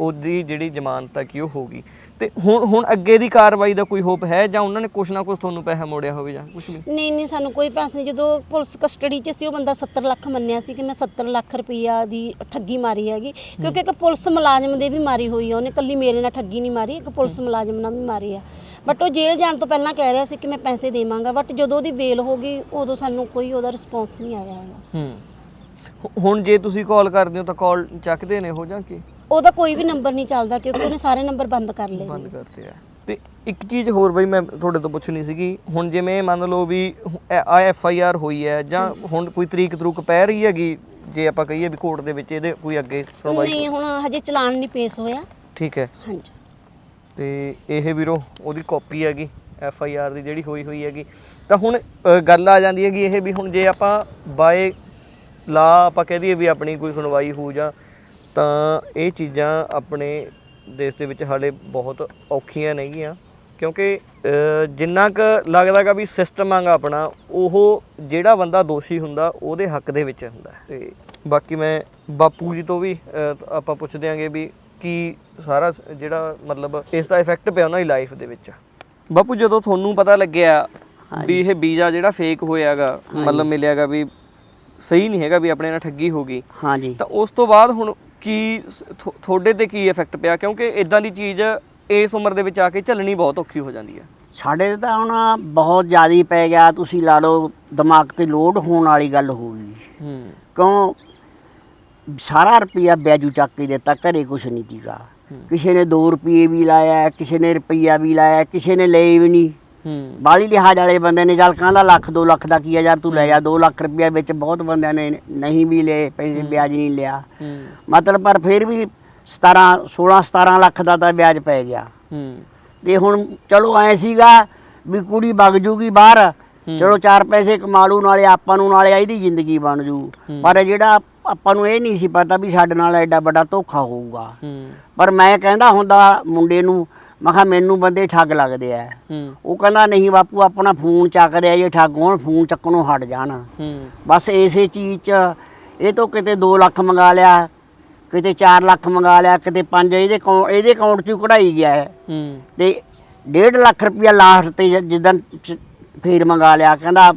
ਉਹਦੀ ਜਿਹੜੀ ਜ਼ਮਾਨਤ ਆ ਕਿ ਉਹ ਹੋ ਗਈ। ਤੇ ਹੁਣ ਹੁਣ ਅੱਗੇ ਦੀ ਕਾਰਵਾਈ ਦਾ ਕੋਈ ਹੋਪ ਹੈ ਜਾਂ ਉਹਨਾਂ ਨੇ ਕੁਛ ਨਾ ਕੁਛ ਤੁਹਾਨੂੰ ਪੈਸਾ ਮੋੜਿਆ ਹੋਵੇ ਜਾਂ ਕੁਛ ਵੀ? ਨਹੀਂ ਨਹੀਂ ਸਾਨੂੰ ਕੋਈ ਪੈਸੇ ਨਹੀਂ। ਜਦੋਂ ਪੁਲਿਸ ਕਸਟਡੀ 'ਚ ਸੀ ਉਹ ਬੰਦਾ 70 ਲੱਖ ਮੰਨਿਆ ਸੀ ਕਿ ਮੈਂ 70 ਲੱਖ ਰੁਪਈਆ ਦੀ ਠੱਗੀ ਮਾਰੀ ਹੈਗੀ। ਕਿਉਂਕਿ ਇੱਕ ਪੁਲਿਸ ਮੁਲਾਜ਼ਮ ਦੇ ਵੀ ਮਾਰੀ ਹੋਈ ਆ। ਉਹਨੇ ਕੱਲੀ ਮੇਰੇ ਨਾਲ ਠੱਗੀ ਨਹੀਂ ਮਾਰੀ ਇੱਕ ਪੁਲਿਸ ਮੁਲਾਜ਼ਮ ਨਾਲ ਵੀ ਮਾਰੀ ਆ। ਬਟ ਉਹ ਜੇਲ੍ਹ ਜਾਣ ਤੋਂ ਪਹਿਲਾਂ ਕਹਿ ਰਿਹਾ ਸੀ ਕਿ ਮੈਂ ਪੈਸੇ ਦੇਵਾਂਗਾ। ਬਟ ਜਦੋਂ ਉਹਦੀ ਵੇਲ ਹੋ ਗਈ ਉਦੋਂ ਸਾਨੂੰ ਕੋਈ ਉਹਦਾ ਰਿਸਪੌਂਸ ਨਹੀਂ ਆਇਆ ਹੈਗਾ। ਹੂੰ। ਹੁ- ਹੁਣ ਜੇ ਤੁਸੀਂ ਕਾਲ ਕਰਦੇ ਹੋ ਤਾਂ ਕਾਲ ਚੱਕਦੇ ਨੇ ਹੋ ਜਾਂ ਕੀ? ਉਹਦਾ ਕੋਈ ਵੀ ਨੰਬਰ ਨਹੀਂ ਚੱਲਦਾ ਕਿਉਂਕਿ ਉਹਨੇ ਸਾਰੇ ਨੰਬਰ ਬੰਦ ਕਰ ਲਏ ਬੰਦ ਨੇ। ਕਰਤੇ ਆ। ਤੇ ਇੱਕ ਚੀਜ਼ ਹੋਰ ਬਈ ਮੈਂ ਤੁਹਾਡੇ ਤੋਂ ਪੁੱਛਣੀ ਸੀਗੀ ਹੁਣ ਜਿਵੇਂ ਮੰਨ ਲਓ ਵੀ ਆ ਐਫ ਆਈ ਆਰ ਹੋਈ ਹੈ ਜਾਂ ਹੁਣ ਕੋਈ ਤਰੀਕ ਤਰੂਕ ਪੈ ਰਹੀ ਹੈਗੀ ਜੇ ਆਪਾਂ ਕਹੀਏ ਵੀ ਕੋਰਟ ਦੇ ਵਿੱਚ ਇਹਦੇ ਕੋਈ ਅੱਗੇ ਸੁਣਵਾਈ ਨਹੀਂ ਹੁਣ ਹਜੇ ਚਲਾਨ ਨਹੀਂ ਪੇਸ਼ ਹੋਇਆ। ਠੀਕ ਹੈ ਹਾਂਜੀ। ਤੇ ਇਹ ਵੀਰੋ ਉਹਦੀ ਕਾਪੀ ਹੈਗੀ ਐਫ ਆਈ ਆਰ ਦੀ ਜਿਹੜੀ ਹੋਈ ਹੋਈ ਹੈਗੀ। ਤਾਂ ਹੁਣ ਅ, ਗੱਲ ਆ ਜਾਂਦੀ ਹੈਗੀ ਇਹ ਵੀ ਹੁਣ ਜੇ ਆਪਾਂ ਬਾਏ ਲਾ ਆਪਾਂ ਕਹਿ ਦਈਏ ਵੀ ਆਪਣੀ ਕੋਈ ਸੁਣਵਾਈ ਹੋ ਜਾਂ ਤਾਂ ਇਹ ਚੀਜ਼ਾਂ ਆਪਣੇ ਦੇਸ਼ ਦੇ ਵਿੱਚ ਹਾਲੇ ਬਹੁਤ ਔਖੀਆਂ ਨੇਗੀਆਂ। ਕਿਉਂਕਿ ਜਿੰਨਾ ਕੁ ਲੱਗਦਾਗਾ ਵੀ ਸਿਸਟਮ ਆਗਾ ਆਪਣਾ ਉਹ ਜਿਹੜਾ ਬੰਦਾ ਦੋਸ਼ੀ ਹੁੰਦਾ ਉਹਦੇ ਹੱਕ ਦੇ ਵਿੱਚ ਹੁੰਦਾ। ਤੇ ਬਾਕੀ ਮੈਂ ਬਾਪੂ ਜੀ ਤੋਂ ਵੀ ਆਪਾਂ ਪੁੱਛਦੇ ਆਂਗੇ ਵੀ ਕੀ ਸਾਰਾ ਜਿਹੜਾ ਮਤਲਬ ਇਸ ਦਾ ਇਫੈਕਟ ਪਿਆ ਉਹਨਾਂ ਦੀ ਲਾਈਫ ਦੇ ਵਿੱਚ। ਬਾਪੂ ਜਦੋਂ ਤੁਹਾਨੂੰ ਪਤਾ ਲੱਗਿਆ ਵੀ ਇਹ ਵੀਜ਼ਾ ਜਿਹੜਾ ਫੇਕ ਹੋਇਆਗਾ ਮਤਲਬ ਮਿਲਿਆਗਾ ਵੀ ਸਹੀ ਨਹੀਂ ਹੈਗਾ ਵੀ ਆਪਣੇ ਨਾਲ ਠੱਗੀ ਹੋ ਗਈ ਹਾਂਜੀ। ਤਾਂ ਉਸ ਤੋਂ ਬਾਅਦ ਹੁਣ ਕੀ ਤੁਹਾਡੇ ਤੇ ਕੀ ਇਫੈਕਟ ਪਿਆ? ਕਿਉਂਕਿ ਇਦਾਂ ਦੀ ਚੀਜ਼ ਇਸ ਉਮਰ ਦੇ ਵਿੱਚ ਆ ਕੇ ਝੱਲਣੀ ਬਹੁਤ ਔਖੀ ਹੋ ਜਾਂਦੀ ਹੈ। ਸਾਡੇ ਤੇ ਹੁਣ ਬਹੁਤ ਜ਼ਿਆਦਾ ਪੈ ਗਿਆ। ਤੁਸੀਂ ਲਾ ਲਓ ਦਿਮਾਗ ਤੇ ਲੋਡ ਹੋਣ ਵਾਲੀ ਗੱਲ ਹੋ ਗਈ। ਹੂੰ। ਕਿਉਂ? ਸਾਰਾ ਰੁਪਿਆ ਵਿਆਜੂ ਚੱਕ ਕੇ ਦਿੱਤਾ ਘਰੇ ਕੁਛ ਨਹੀਂ ਤੀਗਾ ਕਿਸੇ ਨੇ 2 ਰੁਪਏ ਵੀ ਲਾਇਆ ਕਿਸੇ ਨੇ ਰੁਪਈਆ ਵੀ ਲਾਇਆ ਕਿਸੇ ਨੇ ਲਏ ਵੀ ਨਹੀਂ। ਹੂੰ। ਬਾਲੀ ਲਿਹਾਜ਼ ਵਾਲੇ ਬੰਦੇ ਨੇ ਚੱਲ ਕਹਿੰਦਾ ਲੱਖ 2 ਲੱਖ ਦਾ ਕੀ ਆ ਯਾਰ ਤੂੰ ਲੈ ਜਾ 2 ਲੱਖ ਰੁਪਇਆ ਵਿੱਚ ਬਹੁਤ ਬੰਦਿਆਂ ਨੇ ਨਹੀਂ ਵੀ ਲਏ ਪੈਸੇ ਵਿਆਜ ਨਹੀਂ ਲਿਆ। ਹੂੰ। ਮਤਲਬ ਪਰ ਫਿਰ ਵੀ 17 16 17 ਲੱਖ ਦਾ ਤਾਂ ਵਿਆਜ ਪੈ ਗਿਆ। ਹੂੰ। ਤੇ ਹੁਣ ਚਲੋ ਐ ਸੀਗਾ ਵੀ ਕੁੜੀ ਵਗ ਜੂਗੀ ਬਾਹਰ ਚਲੋ ਚਾਰ ਪੈਸੇ ਕਮਾ ਲੂ ਨਾਲੇ ਆਪਾਂ ਨੂੰ ਨਾਲੇ ਇਹਦੀ ਜ਼ਿੰਦਗੀ ਬਣ ਜੂ। ਪਰ ਜਿਹੜਾ ਆਪਾਂ ਨੂੰ ਇਹ ਨਹੀਂ ਸੀ ਪਤਾ ਵੀ ਸਾਡੇ ਨਾਲ ਐਡਾ ਵੱਡਾ ਧੋਖਾ ਹੋਊਗਾ। ਪਰ ਮੈਂ ਕਹਿੰਦਾ ਹੁੰਦਾ ਮੁੰਡੇ ਨੂੰ ਮੈਂ ਕਿਹਾ ਮੈਨੂੰ ਬੰਦੇ ਠੱਗ ਲੱਗਦੇ ਆ। ਹੂੰ। ਉਹ ਕਹਿੰਦਾ ਨਹੀਂ ਬਾਪੂ ਆਪਣਾ ਫੋਨ ਚੱਕਦੇ ਆ ਜੇ ਠੱਗ ਹੋਣ ਫੋਨ ਚੱਕਣੋਂ ਹਟ ਜਾਣ। ਹੂੰ। ਬਸ ਇਸੇ ਚੀਜ਼ 'ਚ ਇਹ ਤੋਂ ਕਿਤੇ 2 ਲੱਖ ਮੰਗਾ ਲਿਆ ਕਿਤੇ 4 ਲੱਖ ਮੰਗਾ ਲਿਆ ਕਿਤੇ 5 ਇਹਦੇ ਅਕਾਊਂ- ਇਹਦੇ ਅਕਾਊਂਟ 'ਚ ਕਢਾਈ ਗਿਆ ਹੈ ਹੂੰ। ਤੇ 1.5 ਲੱਖ ਰੁਪਇਆ ਲਾਸਟ ਤੇ ਜ- ਜਿੱਦਣ ਚ- ਫੇਰ ਮੰਗਾ ਲਿਆ ਕਹਿੰਦਾ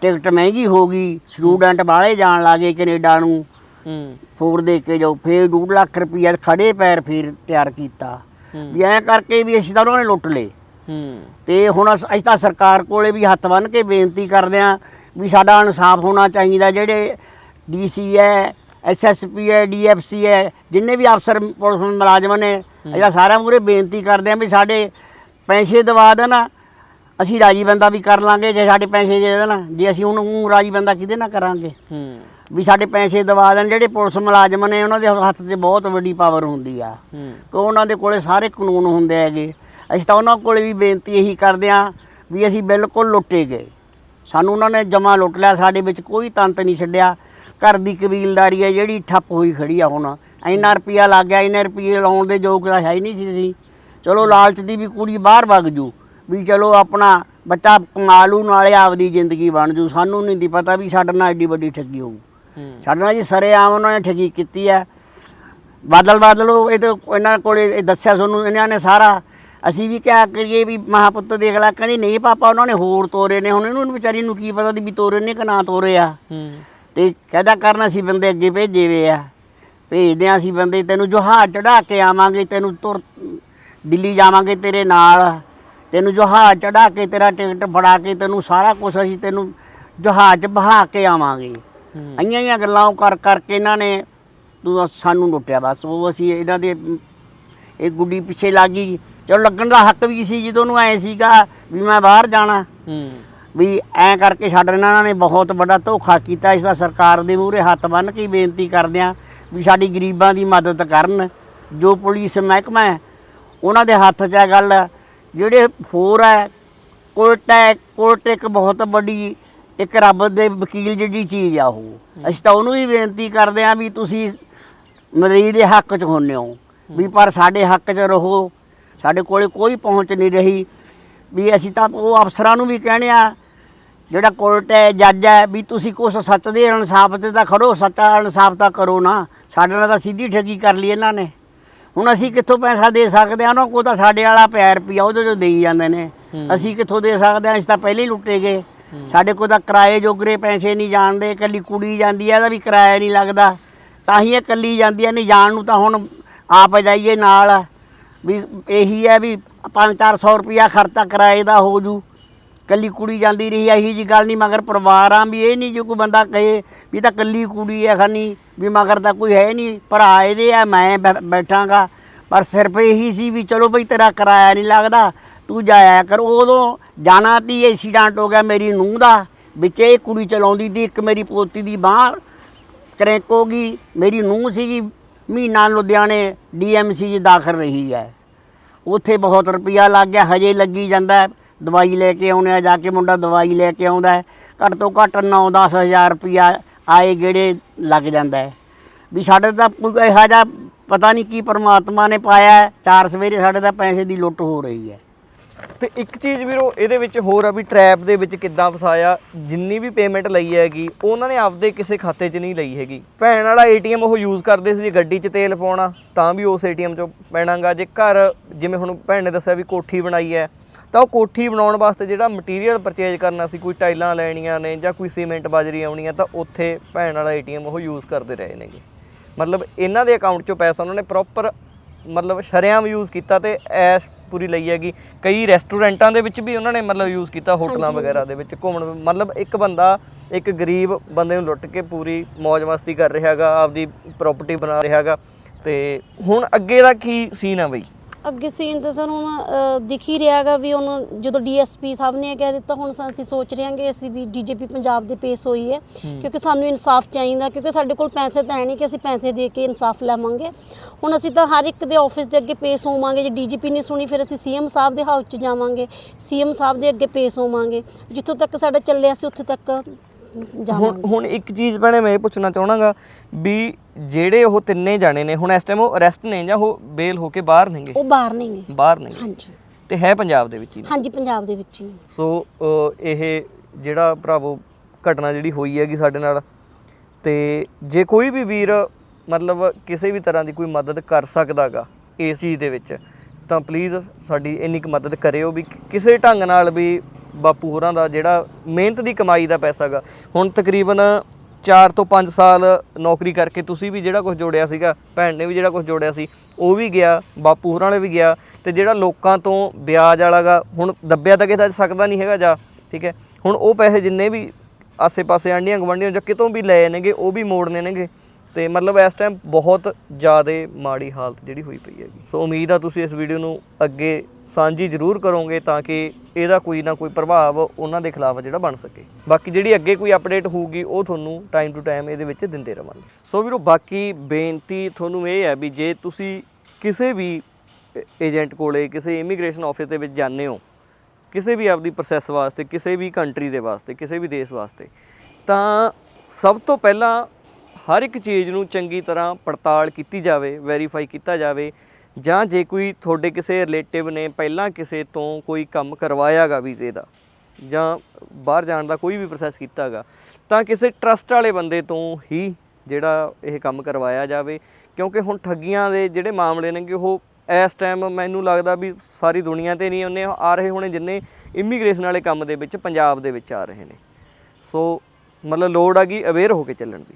ਟਿਕਟ ਮਹਿੰਗੀ ਹੋ ਗਈ ਸਟੂਡੈਂਟ ਬਾਹਲੇ ਜਾਣ ਲੱਗੇ ਕੈਨੇਡਾ ਨੂੰ। ਹੂੰ। ਫੋਰ ਦੇ ਕੇ ਜਾਓ। ਫੇਰ 2 ਲੱਖ ਰੁਪਇਆ ਖੜੇ ਪੈਰ ਫੇਰ ਤਿਆਰ ਕੀਤਾ। ਵੀ ਐਂ ਕਰਕੇ ਵੀ ਅਸੀਂ ਤਾਂ ਉਹਨਾਂ ਨੇ ਲੁੱਟ ਲਏ। ਤੇ ਹੁਣ ਅਸ- ਅਸੀਂ ਤਾਂ ਸਰਕਾਰ ਕੋਲੇ ਵੀ ਹੱਥ ਬੰਨ੍ਹ ਕੇ ਬੇਨਤੀ ਕਰਦੇ ਆਂ ਵੀ ਸਾਡਾ ਇਨਸਾਫ ਹੋਣਾ ਚਾਹੀਦਾ, ਜਿਹੜੇ ਡੀਸੀ ਹੈ ਐਸਐਸਪੀ ਹੈ ਡੀਐਫਸੀ ਹੈ, ਜਿੰਨੇ ਵੀ ਅਫਸਰ ਪੁਲਿਸ ਮੁਲਾਜ਼ਮ ਨੇ, ਅਸੀਂ ਤਾਂ ਸਾਰਿਆਂ ਮੂਹਰੇ ਬੇਨਤੀ ਕਰਦੇ ਆਂ ਵੀ ਸਾਡੇ ਪੈਸੇ ਦਵਾ ਦੇਣ। ਅਸੀਂ ਰਾਜੀ ਬੰਦਾ ਵੀ ਕਰ ਲਾਂਗੇ, ਜੇ ਸਾਡੇ ਪੈਸੇ ਦੇ ਦੇਣਾ, ਜੇ ਅਸੀਂ ਉਹਨੂੰ ਰਾਜੀ ਬੰਦਾ ਕਿਹਦੇ ਨਾਲ ਕਰਾਂਗੇ? ਹੂੰ ਵੀ ਸਾਡੇ ਪੈਸੇ ਦਵਾ ਦੇਣ ਜਿਹੜੇ ਪੁਲਿਸ ਮੁਲਾਜ਼ਮ ਨੇ ਉਹਨਾਂ ਦੇ ਹੱਥ 'ਚ ਬਹੁਤ ਵੱਡੀ ਪਾਵਰ ਹੁੰਦੀ ਆ। ਕਿ ਉਹਨਾਂ ਦੇ ਕੋਲੇ ਸਾਰੇ ਕਾਨੂੰਨ ਹੁੰਦੇ ਹੈਗੇ। ਅਸੀਂ ਤਾਂ ਉਹਨਾਂ ਕੋਲੇ ਵੀ ਬੇਨਤੀ ਇਹੀ ਕਰਦੇ ਹਾਂ ਵੀ ਅਸੀਂ ਬਿਲਕੁਲ ਲੁੱਟੇ ਗਏ। ਸਾਨੂੰ ਉਹਨਾਂ ਨੇ ਜਮਾ ਲੁੱਟ ਲਿਆ ਸਾਡੇ ਵਿੱਚ ਕੋਈ ਤੰਤ ਨਹੀਂ ਛੱਡਿਆ। ਘਰ ਦੀ ਕਬੀਲਦਾਰੀ ਹੈ ਜਿਹੜੀ ਠੱਪ ਹੋਈ ਖੜੀ ਆ ਹੁਣ। ਇੰਨਾ ਰੁਪਿਆ ਲੱਗ ਗਿਆ ਇੰਨੇ ਰੁਪਏ ਲਾਉਣ ਦੇ ਯੋਗ ਤਾਂ ਹੈ ਹੀ ਨਹੀਂ ਸੀ ਅਸੀਂ। ਚਲੋ ਲਾਲਚ ਦੀ ਵੀ ਕੁੜੀ ਬਾਹਰ ਵਗ ਜੂ ਵੀ ਚਲੋ ਆਪਣਾ ਬੱਚਾ ਕਮਾ ਲੂ ਨਾਲੇ ਆਪਦੀ ਜ਼ਿੰਦਗੀ ਬਣ ਜੂ। ਸਾਨੂੰ ਨਹੀਂ ਦੀ ਪਤਾ ਵੀ ਸਾਡੇ ਨਾਲ ਐਡੀ ਵੱਡੀ ਠੱਗੀ ਹੋਊ। ਨਾਲ ਜੀ ਸਰੇਆਮ ਉਹਨਾਂ ਨੇ ਠੱਗੀ ਕੀਤੀ ਹੈ। ਬਾਦਲ ਬਾਦਲ ਉਹ ਇਹ ਤਾਂ ਇਹਨਾਂ ਕੋਲੇ ਇਹ ਦੱਸਿਆ ਤੁਹਾਨੂੰ ਇਹਨਾਂ ਨੇ ਸਾਰਾ। ਅਸੀਂ ਵੀ ਕਿਆ ਕਰੀਏ ਵੀ ਮਹਾਪੁੱਤ ਦੇਖ ਲੈ ਕਹਿੰਦੀ ਨਹੀਂ ਪਾਪਾ ਉਹਨਾਂ ਨੇ ਹੋਰ ਤੋਰੇ ਨੇ। ਹੁਣ ਇਹਨੂੰ ਵਿਚਾਰੀ ਨੂੰ ਕੀ ਪਤਾ ਦੀ ਵੀ ਤੋਰੇ ਨੇ ਕਿ ਨਾ ਤੋਰੇ ਆ। ਤੇ ਕਹਿੰਦਾ ਕਰਨਾ ਸੀ ਬੰਦੇ ਅੱਗੇ ਭੇਜੇ ਵੇ ਆ। ਭੇਜਦੇ ਆ ਅਸੀਂ ਬੰਦੇ ਤੈਨੂੰ ਜਹਾਜ਼ ਚੜਾ ਕੇ ਆਵਾਂਗੇ ਤੈਨੂੰ ਤੁਰ ਦਿੱਲੀ ਜਾਵਾਂਗੇ ਤੇਰੇ ਨਾਲ। ਤੈਨੂੰ ਜਹਾਜ਼ ਚੜਾ ਕੇ ਤੇਰਾ ਟਿਕਟ ਫੜਾ ਕੇ ਤੈਨੂੰ ਸਾਰਾ ਕੁਝ ਅਸੀਂ ਤੈਨੂੰ ਜਹਾਜ਼ 'ਚ ਬਹਾ ਕੇ ਆਵਾਂਗੇ। ਅੰਨੀਆਂ ਹੀ ਗੱਲਾਂ ਉਹ ਕਰ ਕਰਕੇ ਇਹਨਾਂ ਨੇ ਤੂੰ ਸਾਨੂੰ ਲੁੱਟਿਆ ਬਸ ਉਹ ਅਸੀਂ ਇਹਨਾਂ ਦੇ ਇਹ ਗੁੱਡੀ ਪਿੱਛੇ ਲੱਗ ਗਈ। ਚਲੋ ਲੱਗਣ ਦਾ ਹੱਕ ਵੀ ਸੀ ਜਦੋਂ ਨੂੰ ਐ ਸੀਗਾ ਵੀ ਮੈਂ ਬਾਹਰ ਜਾਣਾ। ਹੂੰ। ਵੀ ਐਂ ਕਰਕੇ ਨਾਲ ਇਹਨਾਂ ਨੇ ਬਹੁਤ ਵੱਡਾ ਧੋਖਾ ਕੀਤਾ ਇਸ ਦਾ ਸਰਕਾਰ ਦੇ ਮੂਹਰੇ ਹੱਥ ਬੰਨ੍ਹ ਕੇ ਬੇਨਤੀ ਕਰਦੇ ਹਾਂ ਵੀ ਸਾਡੀ ਗਰੀਬਾਂ ਦੀ ਮਦਦ ਕਰਨ ਜੋ ਪੁਲਿਸ ਮਹਿਕਮਾ ਹੈ ਉਹਨਾਂ ਦੇ ਹੱਥ 'ਚ ਹੈ ਗੱਲ ਜਿਹੜੇ ਹੋਰ ਹੈ ਕੋਰਟ ਹੈ ਕੋਰਟ ਇੱਕ ਬਹੁਤ ਵੱਡੀ ਇੱਕ ਰੱਬ ਦੇ ਵਕੀਲ ਜਿਹੜੀ ਚੀਜ਼ ਆ ਉਹ। ਅਸੀਂ ਤਾਂ ਉਹਨੂੰ ਵੀ ਬੇਨਤੀ ਕਰਦੇ ਹਾਂ ਵੀ ਤੁਸੀਂ ਮਰੀਜ਼ ਦੇ ਹੱਕ 'ਚ ਹੁੰਨੇ ਹੋ। ਵੀ ਪਰ ਸਾਡੇ ਹੱਕ 'ਚ ਰਹੋ। ਸਾਡੇ ਕੋਲੇ ਕੋਈ ਪਹੁੰਚ ਨਹੀਂ ਰਹੀ। ਵੀ ਅਸੀਂ ਤਾਂ ਉਹ ਅਫਸਰਾਂ ਨੂੰ ਵੀ ਕਹਿੰਦੇ ਆ ਜਿਹੜਾ ਕੋਰਟ ਹੈ ਜੱਜ ਹੈ ਵੀ ਤੁਸੀਂ ਕੁਛ ਸੱਚ ਦੇ ਇਨਸਾਫ ਤੇ ਤਾਂ ਖੜੋ ਸੱਚਾ ਇਨਸਾਫ ਤਾਂ ਕਰੋ ਨਾ। ਸਾਡੇ ਨਾਲ ਤਾਂ ਸਿੱਧੀ ਠੱਗੀ ਕਰ ਲਈ ਇਹਨਾਂ ਨੇ। ਹੁਣ ਅਸੀਂ ਕਿੱਥੋਂ ਪੈਸਾ ਦੇ ਸਕਦੇ ਆ ਉਹਨਾਂ ਕੋਲ ਤਾਂ ਸਾਡੇ ਵਾਲਾ ਪਿਆ ਰੁਪਿਆ ਉਹਦੇ ਤੋਂ ਦੇਈ ਜਾਂਦੇ ਨੇ। ਅਸੀਂ ਕਿੱਥੋਂ ਦੇ ਸਕਦੇ ਆ ਅਸੀਂ ਤਾਂ ਪਹਿਲੇ ਹੀ ਲੁੱਟੇ ਗਏ। ਸਾਡੇ ਕੋਲ ਤਾਂ ਕਿਰਾਏ ਜੋਗਰੇ ਪੈਸੇ ਨਹੀਂ ਜਾਣਦੇ, ਇਕੱਲੀ ਕੁੜੀ ਜਾਂਦੀ ਆ, ਇਹਦਾ ਵੀ ਕਿਰਾਇਆ ਨਹੀਂ ਲੱਗਦਾ। ਤਾਂ ਹੀ ਇਹ ਇਕੱਲੀ ਜਾਂਦੀ ਆ, ਨਹੀਂ ਜਾਣ ਨੂੰ ਤਾਂ ਹੁਣ ਆਪ ਜਾਈਏ ਨਾਲ। ਵੀ ਇਹੀ ਹੈ ਵੀ 5-400 ਰੁਪਿਆ ਖਰਚਾ ਕਿਰਾਏ ਦਾ ਹੋ ਜੂ। ਕੱਲੀ ਕੁੜੀ ਜਾਂਦੀ ਰਹੀ, ਇਹੀ ਜੀ ਗੱਲ ਨਹੀਂ, ਮਗਰ ਪਰਿਵਾਰ ਆ, ਵੀ ਇਹ ਨਹੀਂ ਜੇ ਕੋਈ ਬੰਦਾ ਕਹੇ ਵੀ ਤਾਂ ਕੱਲੀ ਕੁੜੀ ਹੈ ਖਾਨੀ, ਵੀ ਮਗਰ ਤਾਂ ਕੋਈ ਹੈ ਨਹੀਂ, ਭਰਾ ਇਹਦੇ ਆ, ਮੈਂ ਬੈ- ਬੈਠਾਂਗਾ। ਪਰ ਸਿਰਫ ਇਹੀ ਸੀ ਵੀ ਚਲੋ ਬਈ ਤੇਰਾ ਕਿਰਾਇਆ ਨਹੀਂ ਲੱਗਦਾ, ਤੂੰ ਜਾਇਆ ਕਰ। ਉਦੋਂ ਜਾਣਾ ਤੀ ਐਕਸੀਡੈਂਟ ਹੋ ਗਿਆ ਮੇਰੀ ਨੂੰਹ ਦਾ, ਵਿੱਚ ਇਹ ਕੁੜੀ ਚਲਾਉਂਦੀ ਤੀ, ਇੱਕ ਮੇਰੀ ਪੋਤੀ ਦੀ ਬਾਂਹ ਕਰੈਕ ਹੋ ਗਈ, ਮੇਰੀ ਨੂੰਹ ਸੀਗੀ, ਮਹੀਨਾ ਲੁਧਿਆਣੇ ਡੀਐਮਸੀ 'ਚ ਦਾਖਲ ਰਹੀ ਹੈ। ਉੱਥੇ ਬਹੁਤ ਰੁਪਈਆ ਲੱਗ ਗਿਆ, ਹਜੇ ਲੱਗੀ ਜਾਂਦਾ ਦਵਾਈ ਲੈ ਕੇ ਆਉਣੇ ਆ, ਜਾ ਕੇ ਮੁੰਡਾ ਦਵਾਈ ਲੈ ਕੇ ਆਉਂਦਾ ਘੱਟ ਤੋਂ ਘੱਟ 9-10 ਹਜ਼ਾਰ ਰੁਪਈਆ ਆਏ ਗੇੜੇ ਲੱਗ ਜਾਂਦਾ ਵੀ ਸਾਡੇ ਤਾਂ ਕੋਈ ਇਹੋ ਜਿਹਾ ਪਤਾ ਨਹੀਂ ਕੀ ਪਰਮਾਤਮਾ ਨੇ ਪਾਇਆ ਚਾਰ ਸਵੇਰੇ ਸਾਡੇ ਤਾਂ ਪੈਸੇ ਦੀ ਲੁੱਟ ਹੋ ਰਹੀ ਹੈ। ਤੇ ਇੱਕ ਚੀਜ਼ ਵੀਰੋ, ਇਹਦੇ ਵਿੱਚ ਹੋਰ ਆ ਵੀ ਟ੍ਰੈਪ ਦੇ ਵਿੱਚ ਕਿੱਦਾਂ ਫਸਾਇਆ, ਜਿੰਨੀ ਵੀ ਪੇਮੈਂਟ ਲਈ ਹੈਗੀ, ਉਹਨਾਂ ਨੇ ਆਪਦੇ ਕਿਸੇ ਖਾਤੇ 'ਚ ਨਹੀਂ ਲਈ ਹੈਗੀ। ਭੈਣ ਵਾਲਾ ਏਟੀਐਮ ਉਹ ਯੂਜ਼ ਕਰਦੇ ਸੀ ਜੇ ਗੱਡੀ 'ਚ ਤੇਲ ਪਾਉਣਾ, ਤਾਂ ਵੀ ਉਸ ਏਟੀਐਮ 'ਚੋਂ ਪੈਣਾਗਾ। ਜੇ ਘਰ, ਜਿਵੇਂ ਹੁਣ ਭੈਣ ਨੇ ਦੱਸਿਆ ਵੀ ਕੋਠੀ ਬਣਾਈ ਹੈ, ਤਾਂ ਉਹ ਕੋਠੀ ਬਣਾਉਣ ਵਾਸਤੇ ਜਿਹੜਾ ਮਟੀਰੀਅਲ ਪਰਚੇਜ ਕਰਨਾ ਸੀ, ਕੋਈ ਟਾਈਲਾਂ ਲੈਣੀਆਂ ਨੇ ਜਾਂ ਕੋਈ ਸੀਮੈਂਟ ਬਾਜਰੀ ਆਉਣੀ ਆ ਤਾਂ ਉੱਥੇ ਭੈਣ ਵਾਲਾ ਏਟੀਐਮ ਉਹ ਯੂਜ਼ ਕਰਦੇ ਰਹੇ ਨੇਗੇ। ਮਤਲਬ ਇਹਨਾਂ ਦੇ ਅਕਾਊਂਟ 'ਚੋਂ ਪੈਸਾ ਉਹਨਾਂ ਨੇ ਪ੍ਰੋਪਰ ਮਤਲਬ ਸ਼ਰੇਆਮ ਯੂਜ਼ ਕੀਤਾ ਤੇ ਐਸ਼ ਪੂਰੀ ਲਈ ਹੈਗੀ। ਕਈ ਰੈਸਟੋਰੈਂਟਾਂ ਦੇ ਵਿੱਚ ਵੀ ਉਹਨਾਂ ਨੇ ਮਤਲਬ ਯੂਜ਼ ਕੀਤਾ ਹੋਟਲਾਂ ਵਗੈਰਾ ਦੇ ਵਿੱਚ ਘੁੰਮਣ। ਮਤਲਬ ਇੱਕ ਬੰਦਾ ਇੱਕ ਗਰੀਬ ਬੰਦੇ ਨੂੰ ਲੁੱਟ ਕੇ ਪੂਰੀ ਮौज ਮਸਤੀ ਕਰ ਰਿਹਾ ਹੈਗਾ ਆਪਦੀ ਪ੍ਰਾਪਰਟੀ ਬਣਾ ਰਿਹਾ ਹੈਗਾ। ਤੇ ਹੁਣ ਅੱਗੇ ਦਾ ਕੀ ਸੀਨ ਆ ਬਈ? ਅੱਗੇ ਸੀਨ ਤਾਂ ਸਾਨੂੰ ਹੁਣ ਦਿਖ ਹੀ ਰਿਹਾਗਾ ਵੀ ਹੁਣ ਜਦੋਂ ਡੀਐਸਪੀ ਸਾਹਿਬ ਨੇ ਇਹ ਕਹਿ ਦਿੱਤਾ ਹੁਣ ਅਸੀਂ ਸੋਚ ਰਹੇ ਹਾਂ ਕਿ ਅਸੀਂ ਵੀ ਡੀਜੀਪੀ ਪੰਜਾਬ ਦੇ ਪੇਸ਼ ਹੋਈ ਹੈ। ਕਿਉਂਕਿ ਸਾਨੂੰ ਇਨਸਾਫ ਚਾਹੀਦਾ ਕਿਉਂਕਿ ਸਾਡੇ ਕੋਲ ਪੈਸੇ ਤਾਂ ਹੈ ਨਹੀਂ ਕਿ ਅਸੀਂ ਪੈਸੇ ਦੇ ਕੇ ਇਨਸਾਫ ਲਵਾਂਗੇ। ਹੁਣ ਅਸੀਂ ਤਾਂ ਹਰ ਇੱਕ ਦੇ ਆਫਿਸ ਦੇ ਅੱਗੇ ਪੇਸ਼ ਹੋਵਾਂਗੇ ਜੇ ਡੀਜੀਪੀ ਨਹੀਂ ਸੁਣੀ ਫਿਰ ਅਸੀਂ ਸੀਐਮ ਸਾਹਿਬ ਦੇ ਹਾਊਸ 'ਚ ਜਾਵਾਂਗੇ। ਸੀਐਮ ਸਾਹਿਬ ਦੇ ਅੱਗੇ ਪੇਸ਼ ਹੋਵਾਂਗੇ। ਜਿੱਥੋਂ ਤੱਕ ਸਾਡਾ ਚੱਲਿਆ ਸੀ ਉੱਥੇ ਤੱਕ ਹੁਣ ਹੁਣ ਇੱਕ ਚੀਜ਼ ਭੈਣੇ ਮੈਂ ਇਹ ਪੁੱਛਣਾ ਚਾਹਣਾਗਾ ਵੀ ਜਿਹੜੇ ਉਹ ਤਿੰਨੇ ਜਾਣੇ ਨੇ ਹੁਣ ਇਸ ਟਾਈਮ ਉਹ ਅਰੈਸਟ ਨੇ ਜਾਂ ਉਹ ਬੇਲ ਹੋ ਕੇ ਬਾਹਰ ਨੇਗੇ? ਉਹ ਬਾਹਰ ਨਹੀਂ ਗਏ ਬਾਹਰ ਨੇਗੇ? ਹਾਂਜੀ। ਤੇ ਹੈ ਪੰਜਾਬ ਦੇ ਵਿੱਚ ਹੀ ਹਾਂਜੀ ਪੰਜਾਬ ਦੇ ਵਿੱਚ ਹੀ ਸੋ ਇਹ ਜਿਹੜਾ ਭਰਾਵੋ ਘਟਨਾ ਜਿਹੜੀ ਹੋਈ ਹੈਗੀ ਸਾਡੇ ਨਾਲ ਤੇ ਜੇ ਕੋਈ ਵੀ ਵੀਰ ਮਤਲਬ ਕਿਸੇ ਵੀ ਤਰ੍ਹਾਂ ਦੀ ਕੋਈ ਮਦਦ ਕਰ ਸਕਦਾਗਾ ਇਸ ਚੀਜ਼ ਦੇ ਵਿੱਚ ਤਾਂ ਪਲੀਜ਼ ਸਾਡੀ ਇੰਨੀ ਕੁ ਮਦਦ ਕਰਿਓ ਵੀ ਕਿਸੇ ਢੰਗ ਨਾਲ ਵੀ ਬਾਪੂ ਹੋਰਾਂ ਦਾ ਜਿਹੜਾ ਮਿਹਨਤ ਦੀ ਕਮਾਈ ਦਾ ਪੈਸਾਗਾ ਹੁਣ ਤਕਰੀਬਨ 4 ਤੋਂ 5 ਸਾਲ ਨੌਕਰੀ ਕਰਕੇ ਤੁਸੀਂ ਵੀ ਜਿਹੜਾ ਕੁਝ ਜੋੜਿਆ ਸੀਗਾ, ਭੈਣ ਨੇ ਵੀ ਜਿਹੜਾ ਕੁਝ ਜੋੜਿਆ ਸੀ, ਉਹ ਵੀ ਗਿਆ, ਬਾਪੂ ਹੋਰਾਂ ਵਾਲੇ ਵੀ ਗਿਆ, ਤੇ ਜਿਹੜਾ ਲੋਕਾਂ ਤੋਂ ਵਿਆਜ ਵਾਲਾਗਾ ਹੁਣ ਦੱਬਿਆ ਤਾਂ ਕਿਤੇ ਸਕਦਾ ਨਹੀਂ ਹੈਗਾ ਜਾ, ਠੀਕ ਹੈ? ਹੁਣ ਉਹ ਪੈਸੇ ਜਿੰਨੇ ਵੀ ਆਸੇ-ਪਾਸੇ ਆਂਡੀਆਂ ਗਵੰਡੀਆਂ ਜਾਂ ਕਿਤੋਂ ਵੀ ਲਏ ਨੇਗੇ, ਉਹ ਵੀ ਮੋੜਨੇ ਨੇਗੇ। ਤੇ ਮਤਲਬ ਇਸ ਟਾਈਮ ਬਹੁਤ ਜ਼ਿਆਦਾ ਮਾੜੀ ਹਾਲਤ ਜਿਹੜੀ ਹੋਈ ਪਈ ਹੈਗੀ। ਸੋ ਉਮੀਦ ਆ ਤੁਸੀਂ ਇਸ ਵੀਡੀਓ ਨੂੰ ਅੱਗੇ ਸਾਂਝੀ ਜ਼ਰੂਰ ਕਰੋਗੇ ਤਾਂ ਕਿ ਇਹਦਾ ਕੋਈ ਨਾ ਕੋਈ ਪ੍ਰਭਾਵ ਉਹਨਾਂ ਦੇ ਖਿਲਾਫ ਜਿਹੜਾ ਬਣ ਸਕੇ। ਬਾਕੀ ਜਿਹੜੀ ਅੱਗੇ ਕੋਈ ਅਪਡੇਟ ਹੋਊਗੀ, ਉਹ ਤੁਹਾਨੂੰ ਟਾਈਮ ਟੂ ਟਾਈਮ ਇਹਦੇ ਵਿੱਚ ਦਿੰਦੇ ਰਵਾਂਗੇ। ਸੋ ਵੀਰੋ, ਬਾਕੀ ਬੇਨਤੀ ਤੁਹਾਨੂੰ ਇਹ ਹੈ ਵੀ ਜੇ ਤੁਸੀਂ ਕਿਸੇ ਵੀ ਏਜੰਟ ਕੋਲੇ, ਕਿਸੇ ਇਮੀਗ੍ਰੇਸ਼ਨ ਆਫਿਸ ਦੇ ਵਿੱਚ ਜਾਂਦੇ ਹੋ, ਕਿਸੇ ਵੀ ਆਪਦੀ ਪ੍ਰੋਸੈਸ ਵਾਸਤੇ, ਕਿਸੇ ਵੀ ਕੰਟਰੀ ਦੇ ਵਾਸਤੇ, ਕਿਸੇ ਵੀ ਦੇਸ਼ ਵਾਸਤੇ, ਤਾਂ ਸਭ ਤੋਂ ਪਹਿਲਾਂ ਹਰ ਇੱਕ ਚੀਜ਼ ਨੂੰ ਚੰਗੀ ਤਰ੍ਹਾਂ ਪੜਤਾਲ ਕੀਤੀ ਜਾਵੇ ਵੈਰੀਫਾਈ ਕੀਤਾ ਜਾਵੇ, ਜਾਂ ਜੇ ਕੋਈ ਤੁਹਾਡੇ ਕਿਸੇ ਰਿਲੇਟਿਵ ਨੇ ਪਹਿਲਾਂ ਕਿਸੇ ਤੋਂ ਕੋਈ ਕੰਮ ਕਰਵਾਇਆਗਾ ਵੀਜ਼ੇ ਦਾ, ਜਾਂ ਬਾਹਰ ਜਾਣ ਦਾ ਕੋਈ ਵੀ ਪ੍ਰੋਸੈਸ ਕੀਤਾਗਾ ਤਾਂ ਕਿਸੇ ਟਰਸਟ ਵਾਲੇ ਬੰਦੇ ਤੋਂ ਹੀ ਜਿਹੜਾ ਇਹ ਕੰਮ ਕਰਵਾਇਆ ਜਾਵੇ, ਕਿਉਂਕਿ ਹੁਣ ਠੱਗੀਆਂ ਦੇ ਜਿਹੜੇ ਮਾਮਲੇ ਨੇਗੇ, ਉਹ ਇਸ ਟਾਈਮ ਮੈਨੂੰ ਲੱਗਦਾ ਵੀ ਸਾਰੀ ਦੁਨੀਆ ਤੇ ਨਹੀਂ ਉਹਨੇ ਆ ਰਹੇ ਹੋਣੇ ਜਿੰਨੇ ਇਮੀਗ੍ਰੇਸ਼ਨ ਵਾਲੇ ਕੰਮ ਦੇ ਵਿੱਚ, ਪੰਜਾਬ ਦੇ ਵਿੱਚ ਆ ਰਹੇ ਨੇ। ਸੋ ਮਤਲਬ ਲੋੜ ਆ ਗਈ ਅਵੇਅਰ ਹੋ ਕੇ ਚੱਲਣ ਦੀ।